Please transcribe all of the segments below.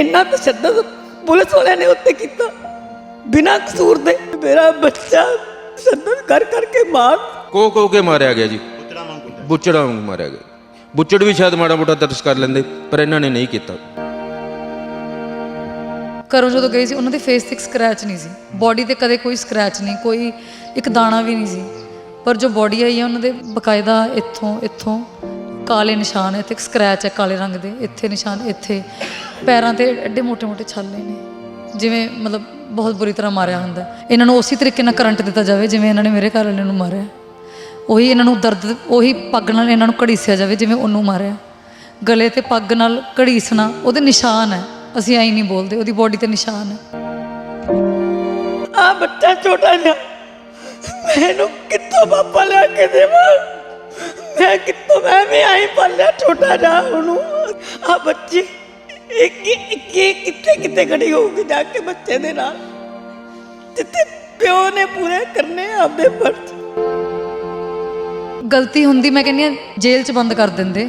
ਇੰਨਾ ਤਸ਼ੱਦਦ ਪੁਲਿਸ ਵਾਲਿਆਂ ਨੇ ਉੱਤੇ ਕੀਤਾ। ਬਿਨਾਂ ਕਸੂਰ ਦੇ ਮੇਰਾ ਬੱਚਾ ਤਸ਼ੱਦਦ ਕਰ ਕਰਕੇ ਮਾਰ। ਕੋ ਕੋ ਕੇ ਮਾਰਿਆ ਗਿਆ ਜੀ। ਬੁੱਚੜਾ ਵਾਂਗ ਮਾਰਿਆ ਗਿਆ। ਬੁੱਚੜ ਵੀ ਸ਼ਾਇਦ ਮਾੜਾ ਮੋਟਾ ਦਰਜ ਕਰ ਲੈਂਦੇ ਪਰ ਇਹਨਾਂ ਨੇ ਨਹੀਂ ਕੀਤਾ। ਘਰੋਂ ਜਦੋਂ ਗਈ ਸੀ ਉਹਨਾਂ ਦੇ ਫੇਸ ਤੇ ਇੱਕ ਸਕ੍ਰੈਚ ਨਹੀਂ ਸੀ। ਬਾਡੀ ਤੇ ਕਦੇ ਕੋਈ ਸਕ੍ਰੈਚ ਨਹੀਂ ਕੋਈ ਇੱਕ ਦਾਣਾ ਵੀ ਨਹੀਂ ਸੀ। ਪਰ ਜੋ ਬਾਡੀ ਆਈ ਹੈ ਉਹਨਾਂ ਦੇ ਬਕਾਇਦਾ ਇੱਥੋਂ ਇੱਥੋਂ ਕਾਲੇ ਨਿਸ਼ਾਨ ਹੈ ਤੇ ਇੱਕ ਸਕ੍ਰੈਚ ਹੈ ਕਾਲੇ ਰੰਗ ਦੇ ਇੱਥੇ ਨਿਸ਼ਾਨ ਇੱਥੇ। ਪੈਰਾਂ ਤੇ ਐਡੇ ਮੋٹے-ਮੋٹے ਛਾਲੇ ਨੇ। ਜਿਵੇਂ ਮਤਲਬ ਬਹੁਤ ਬੁਰੀ ਤਰ੍ਹਾਂ ਮਾਰਿਆ ਹੁੰਦਾ। ਇਹਨਾਂ ਨੂੰ ਉਸੇ ਤਰੀਕੇ ਨਾਲ ਕਰੰਟ ਦਿੱਤਾ ਜਾਵੇ, ਜਿਵੇਂ ਇਹਨਾਂ ਨੇ ਮੇਰੇ ਘਰ ਵਾਲੇ ਨੂੰ ਮਾਰਿਆ। ਉਹੀ ਇਹਨਾਂ ਨੂੰ ਦਰਦ, ਉਹੀ ਪੱਗ ਨਾਲ ਇਹਨਾਂ ਨੂੰ ਘੜੀਸਿਆ ਜਾਵੇ, ਜਿਵੇਂ ਉਹਨੂੰ ਮਾਰਿਆ। ਗਲੇ ਤੇ ਪੱਗ ਨਾਲ ਘੜੀਸਣਾ, ਉਹਦੇ ਨਿਸ਼ਾਨ ਹੈ। ਅਸੀਂ ਐਂ ਨਹੀਂ ਬੋਲਦੇ, ਉਹਦੀ ਬੋਡੀ ਤੇ ਨਿਸ਼ਾਨ ਹੈ। ਆ ਬੱਚਾ ਛੋਟਾ ਜਿਹਾ, ਮੈਨੂੰ ਕਿੱਥੋਂ ਬਾਪਾ ਲੈ ਕੇ ਦੇਵਾਂ? ਮੈਂ ਕਿੱਥੋਂ, ਮੈਂ ਵੀ ਆਈ ਪੱਲਿਆ ਛੋਟਾ ਜਿਹਾ ਉਹਨੂੰ। ਆ ਬੱਚੀ। ਇੱਕ ਇੱਕ ਇੱਕ ਕਿੱਥੇ ਕਿੱਥੇ ਖੜੀ ਹੋਊਗੀ ਜਾ ਕੇ ਬੱਚੇ ਦੇ ਨਾਲ? ਜਿੱਥੇ ਪਿਓ ਨੇ ਪੂਰੇ ਕਰਨੇ ਆ ਆਪਦੇ ਫਰਜ਼। ਗਲਤੀ ਹੁੰਦੀ ਮੈਂ ਕਹਿੰਦੀ ਹਾਂ ਜੇਲ੍ਹ 'ਚ ਬੰਦ ਕਰ ਦਿੰਦੇ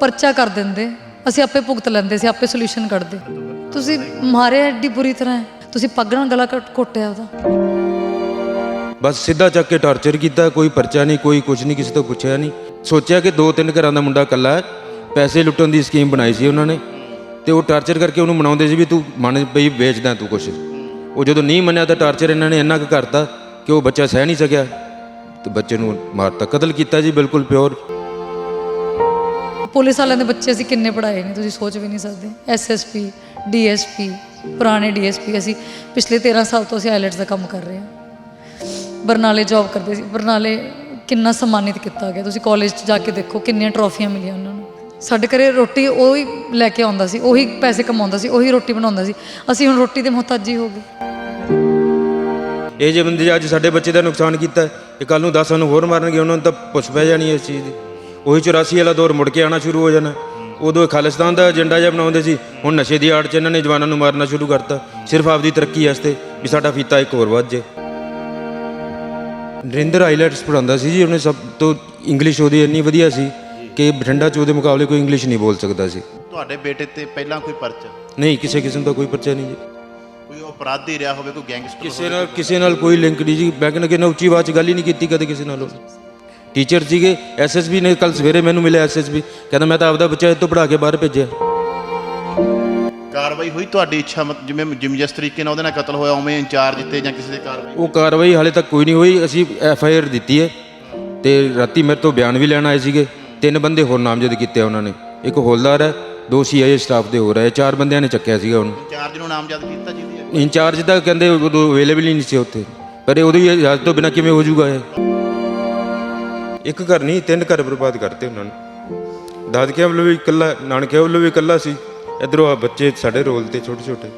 ਪਰਚਾ ਕਰ ਦਿੰਦੇ ਅਸੀਂ ਆਪੇ ਭੁਗਤ ਲੈਂਦੇ ਸੀ ਆਪੇ ਸੋਲੂਸ਼ਨ ਕੱਢਦੇ। ਤੁਸੀਂ ਮਾਰਿਆ ਐਡੀ ਬੁਰੀ ਤਰ੍ਹਾਂ। ਤੁਸੀਂ ਪੱਗ ਨਾਲ ਗਲਾ ਕੱਟ ਘੋਟਿਆ ਉਹਦਾ। ਬਸ ਸਿੱਧਾ ਚੱਕ ਕੇ ਟਾਰਚਰ ਕੀਤਾ ਕੋਈ ਪਰਚਾ ਨਹੀਂ ਕੋਈ ਕੁਝ ਨਹੀਂ ਕਿਸੇ ਤੋਂ ਪੁੱਛਿਆ ਨਹੀਂ। ਸੋਚਿਆ ਕਿ ਦੋ ਤਿੰਨ ਘਰਾਂ ਦਾ ਮੁੰਡਾ ਇਕੱਲਾ ਹੈ ਪੈਸੇ ਲੁੱਟਣ ਦੀ ਸਕੀਮ ਬਣਾਈ ਸੀ ਉਹਨਾਂ ਨੇ। ਤੇ ਉਹ ਟਾਰਚਰ ਕਰਕੇ ਉਹਨੂੰ ਮਨਾਉਂਦੇ ਸੀ ਵੀ ਤੂੰ ਮਨ ਬਈ ਵੇਚਦਾ ਤੂੰ ਕੁਛ। ਉਹ ਜਦੋਂ ਨਹੀਂ ਮੰਨਿਆ ਤਾਂ ਟਾਰਚਰ ਇਹਨਾਂ ਨੇ ਇੰਨਾ ਕੁ ਕਰਤਾ ਕਿ ਉਹ ਬੱਚਾ ਸਹਿ ਨਹੀਂ ਸਕਿਆ। ਤੇ ਬੱਚੇ ਨੂੰ ਮਾਰਤਾ। ਕਤਲ ਕੀਤਾ ਜੀ, ਬਿਲਕੁਲ ਪਿਓਰ। ਪੁਲਿਸ ਵਾਲਿਆਂ ਦੇ ਬੱਚੇ ਅਸੀਂ ਕਿੰਨੇ ਪੜਾਏ ਨੇ, ਤੁਸੀਂ ਸੋਚ ਵੀ ਨਹੀਂ ਸਕਦੇ। ਐਸਐਸਪੀ ਡੀਐਸਪੀ ਪੁਰਾਣੇ ਡੀਐਸਪੀ ਅਸੀਂ ਪਿਛਲੇ 13 ਸਾਲ ਤੋਂ ਅਸੀਂ ਆਈਲੈਟਸ ਦਾ ਕੰਮ ਕਰ ਰਹੇ ਹਾਂ। ਬਰਨਾਲੇ ਜੌਬ ਕਰਦੇ ਸੀ। ਬਰਨਾਲੇ ਕਿੰਨਾ ਸਨਮਾਨਿਤ ਕੀਤਾ ਗਿਆ। ਤੁਸੀਂ ਕਾਲਜ 'ਚ ਜਾ ਕੇ ਦੇਖੋ ਕਿੰਨੀਆਂ ਟਰੋਫੀਆਂ ਮਿਲੀਆਂ ਉਹਨਾਂ ਨੂੰ। ਸਾਡੇ ਘਰੇ ਰੋਟੀ ਉਹ ਹੀ ਲੈ ਕੇ ਆਉਂਦਾ ਸੀ, ਉਹੀ ਪੈਸੇ ਕਮਾਉਂਦਾ ਸੀ, ਉਹੀ ਰੋਟੀ ਬਣਾਉਂਦਾ ਸੀ। ਅਸੀਂ ਹੁਣ ਰੋਟੀ ਦੇ ਮੁਹਤਾਜੀ ਹੋ ਗਏ। ਇਹ ਜੇ ਬੰਦੇ ਅੱਜ ਸਾਡੇ ਬੱਚੇ ਦਾ ਨੁਕਸਾਨ ਕੀਤਾ, ਇਹ ਕੱਲ ਨੂੰ 10 ਨੂੰ ਹੋਰ ਮਾਰਨਗੇ, ਉਹਨਾਂ ਨੂੰ ਤਾਂ ਪੁੱਛ ਪੈ ਜਾਣੀ ਇਸ ਚੀਜ਼ ਦੀ। ਉਹੀ 84 ਵਾਲਾ ਦੌਰ ਮੁੜ ਕੇ ਆਣਾ ਸ਼ੁਰੂ ਹੋ ਜਾਣਾ। ਉਦੋਂ ਇਹ ਖਾਲਿਸਤਾਨ ਦਾ ਏਜੰਡਾ ਜਿਹਾ ਬਣਾਉਂਦੇ ਸੀ, ਹੁਣ ਨਸ਼ੇ ਦੀ ਆੜ 'ਚ ਇਹਨਾਂ ਨੇ ਜਵਾਨਾਂ ਨੂੰ ਮਾਰਨਾ ਸ਼ੁਰੂ ਕਰਤਾ। ਸਿਰਫ ਆਪਦੀ ਤਰੱਕੀ ਵਾਸਤੇ ਵੀ ਸਾਡਾ ਫੀਤਾ ਇੱਕ ਹੋਰ ਵੱਧ ਜੇ। ਨਰਿੰਦਰ ਆਈਲੈਟਸ ਪੜਾਉਂਦਾ ਸੀ ਜੀ, ਉਹਨੇ ਸਭ ਤੋਂ ਇੰਗਲਿਸ਼ ਉਹਦੀ ਇੰਨੀ ਵਧੀਆ ਸੀ। ਕਿ ਬਠਿੰਡਾ 'ਚ ਉਹਦੇ ਮੁਕਾਬਲੇ ਕੋਈ ਇੰਗਲਿਸ਼ ਨਹੀਂ ਬੋਲ ਸਕਦਾ ਸੀ। ਤੁਹਾਡੇ ਬੇਟੇ ਤੇ ਪਹਿਲਾਂ ਕੋਈ ਪਰਚਾ? ਨਹੀਂ ਕਿਸੇ ਕਿਸਮ ਦਾ ਕੋਈ ਪਰਚਾ ਨਹੀਂ ਜੀ। ਕੋਈ ਅਪਰਾਧੀ ਰਿਹਾ ਹੋਵੇ ਕੋਈ ਗੈਂਗਸਟਰ ਕਿਸੇ ਨਾਲ ਕਿਸੇ ਨਾਲ ਕੋਈ ਲਿੰਕ ਨਹੀਂ ਜੀ। ਮੈਂ ਕਹਿੰਦਾ ਕਿ ਨਾ ਉੱਚੀ ਆਵਾਜ਼ 'ਚ ਗੱਲ ਹੀ ਨਹੀਂ ਕੀਤੀ ਕਦੇ ਕਿਸੇ ਨਾਲ। ਟੀਚਰ ਸੀਗੇ ਐਸਐਸਬੀ ਨੇ ਕੱਲ ਸਵੇਰੇ ਮੈਨੂੰ ਮਿਲਿਆ ਐਸਐਸਬੀ ਕਹਿੰਦਾ ਮੈਂ ਤਾਂ ਆਪਦਾ ਬੱਚਾ ਇੱਥੋਂ ਪੜਾ ਕੇ ਬਾਹਰ ਭੇਜਿਆ। ਕਾਰਵਾਈ ਹੋਈ ਤੁਹਾਡੀ ਇੱਛਾ ਮਤ ਜਿਵੇਂ ਜਿਵੇਂ ਜਿਸ ਤਰੀਕੇ ਨਾਲ ਉਹਦੇ ਨਾਲ ਕਤਲ ਹੋਇਆ ਉਵੇਂ ਇੰਚਾਰਜ ਤੇ ਜਾਂ ਕਿਸੇ ਦੇ ਕਾਰਵਾਈ ਉਹ ਕਾਰਵਾਈ ਹਾਲੇ ਤੱਕ ਕੋਈ ਨਹੀਂ ਹੋਈ। ਅਸੀਂ ਐਫ ਆਈ ਆਰ ਦਿੱਤੀ ਹੈ ਤੇ ਰਾਤੀ ਮੇਰੇ ਤੋਂ ਬਿਆਨ ਵੀ ਲੈਣ ਆਏ ਸੀਗੇ। ਤਿੰਨ ਬੰਦੇ ਹੋਰ ਨਾਮਜ਼ਦ ਕੀਤੇ ਆ ਉਹਨਾਂ ਨੇ। ਇੱਕ ਹੌਲਦਾਰ ਹੈ ਦੋ ਸੀਆਈਏ ਸਟਾਫ ਦੇ ਹੋਰ ਹੈ ਚਾਰ ਬੰਦਿਆਂ ਨੇ ਚੱਕਿਆ ਸੀਗਾ ਉਹਨੂੰ। ਇੰਚਾਰਜ ਨੂੰ ਨਾਮਜ਼ਦ ਕੀਤਾ ਜੀ ਦੀ ਇੰਚਾਰਜ ਤਾਂ ਕਹਿੰਦੇ ਅਵੇਲੇਬਲ ਹੀ ਨਹੀਂ ਸੀ ਉੱਥੇ। ਪਰ ਇਹ ਉਹਦੀ ਇਜਾਜ਼ਤ ਤੋਂ ਬਿਨਾ ਕਿਵੇਂ ਹੋ ਜਾਊਗਾ ਇਹ? ਇੱਕ ਘਰ ਨਹੀਂ ਤਿੰਨ ਘਰ ਬਰਬਾਦ ਕਰਤੇ ਉਹਨਾਂ ਨੇ। ਦਾਦਕਿਆਂ ਵੱਲੋਂ ਵੀ ਇਕੱਲਾ ਨਾਨਕਿਆਂ ਵੱਲੋਂ ਵੀ ਇਕੱਲਾ ਸੀ। ਇਧਰੋਂ ਆ ਬੱਚੇ ਸਾਡੇ ਰੋਲ ਤੇ ਛੋਟੇ ਛੋਟੇ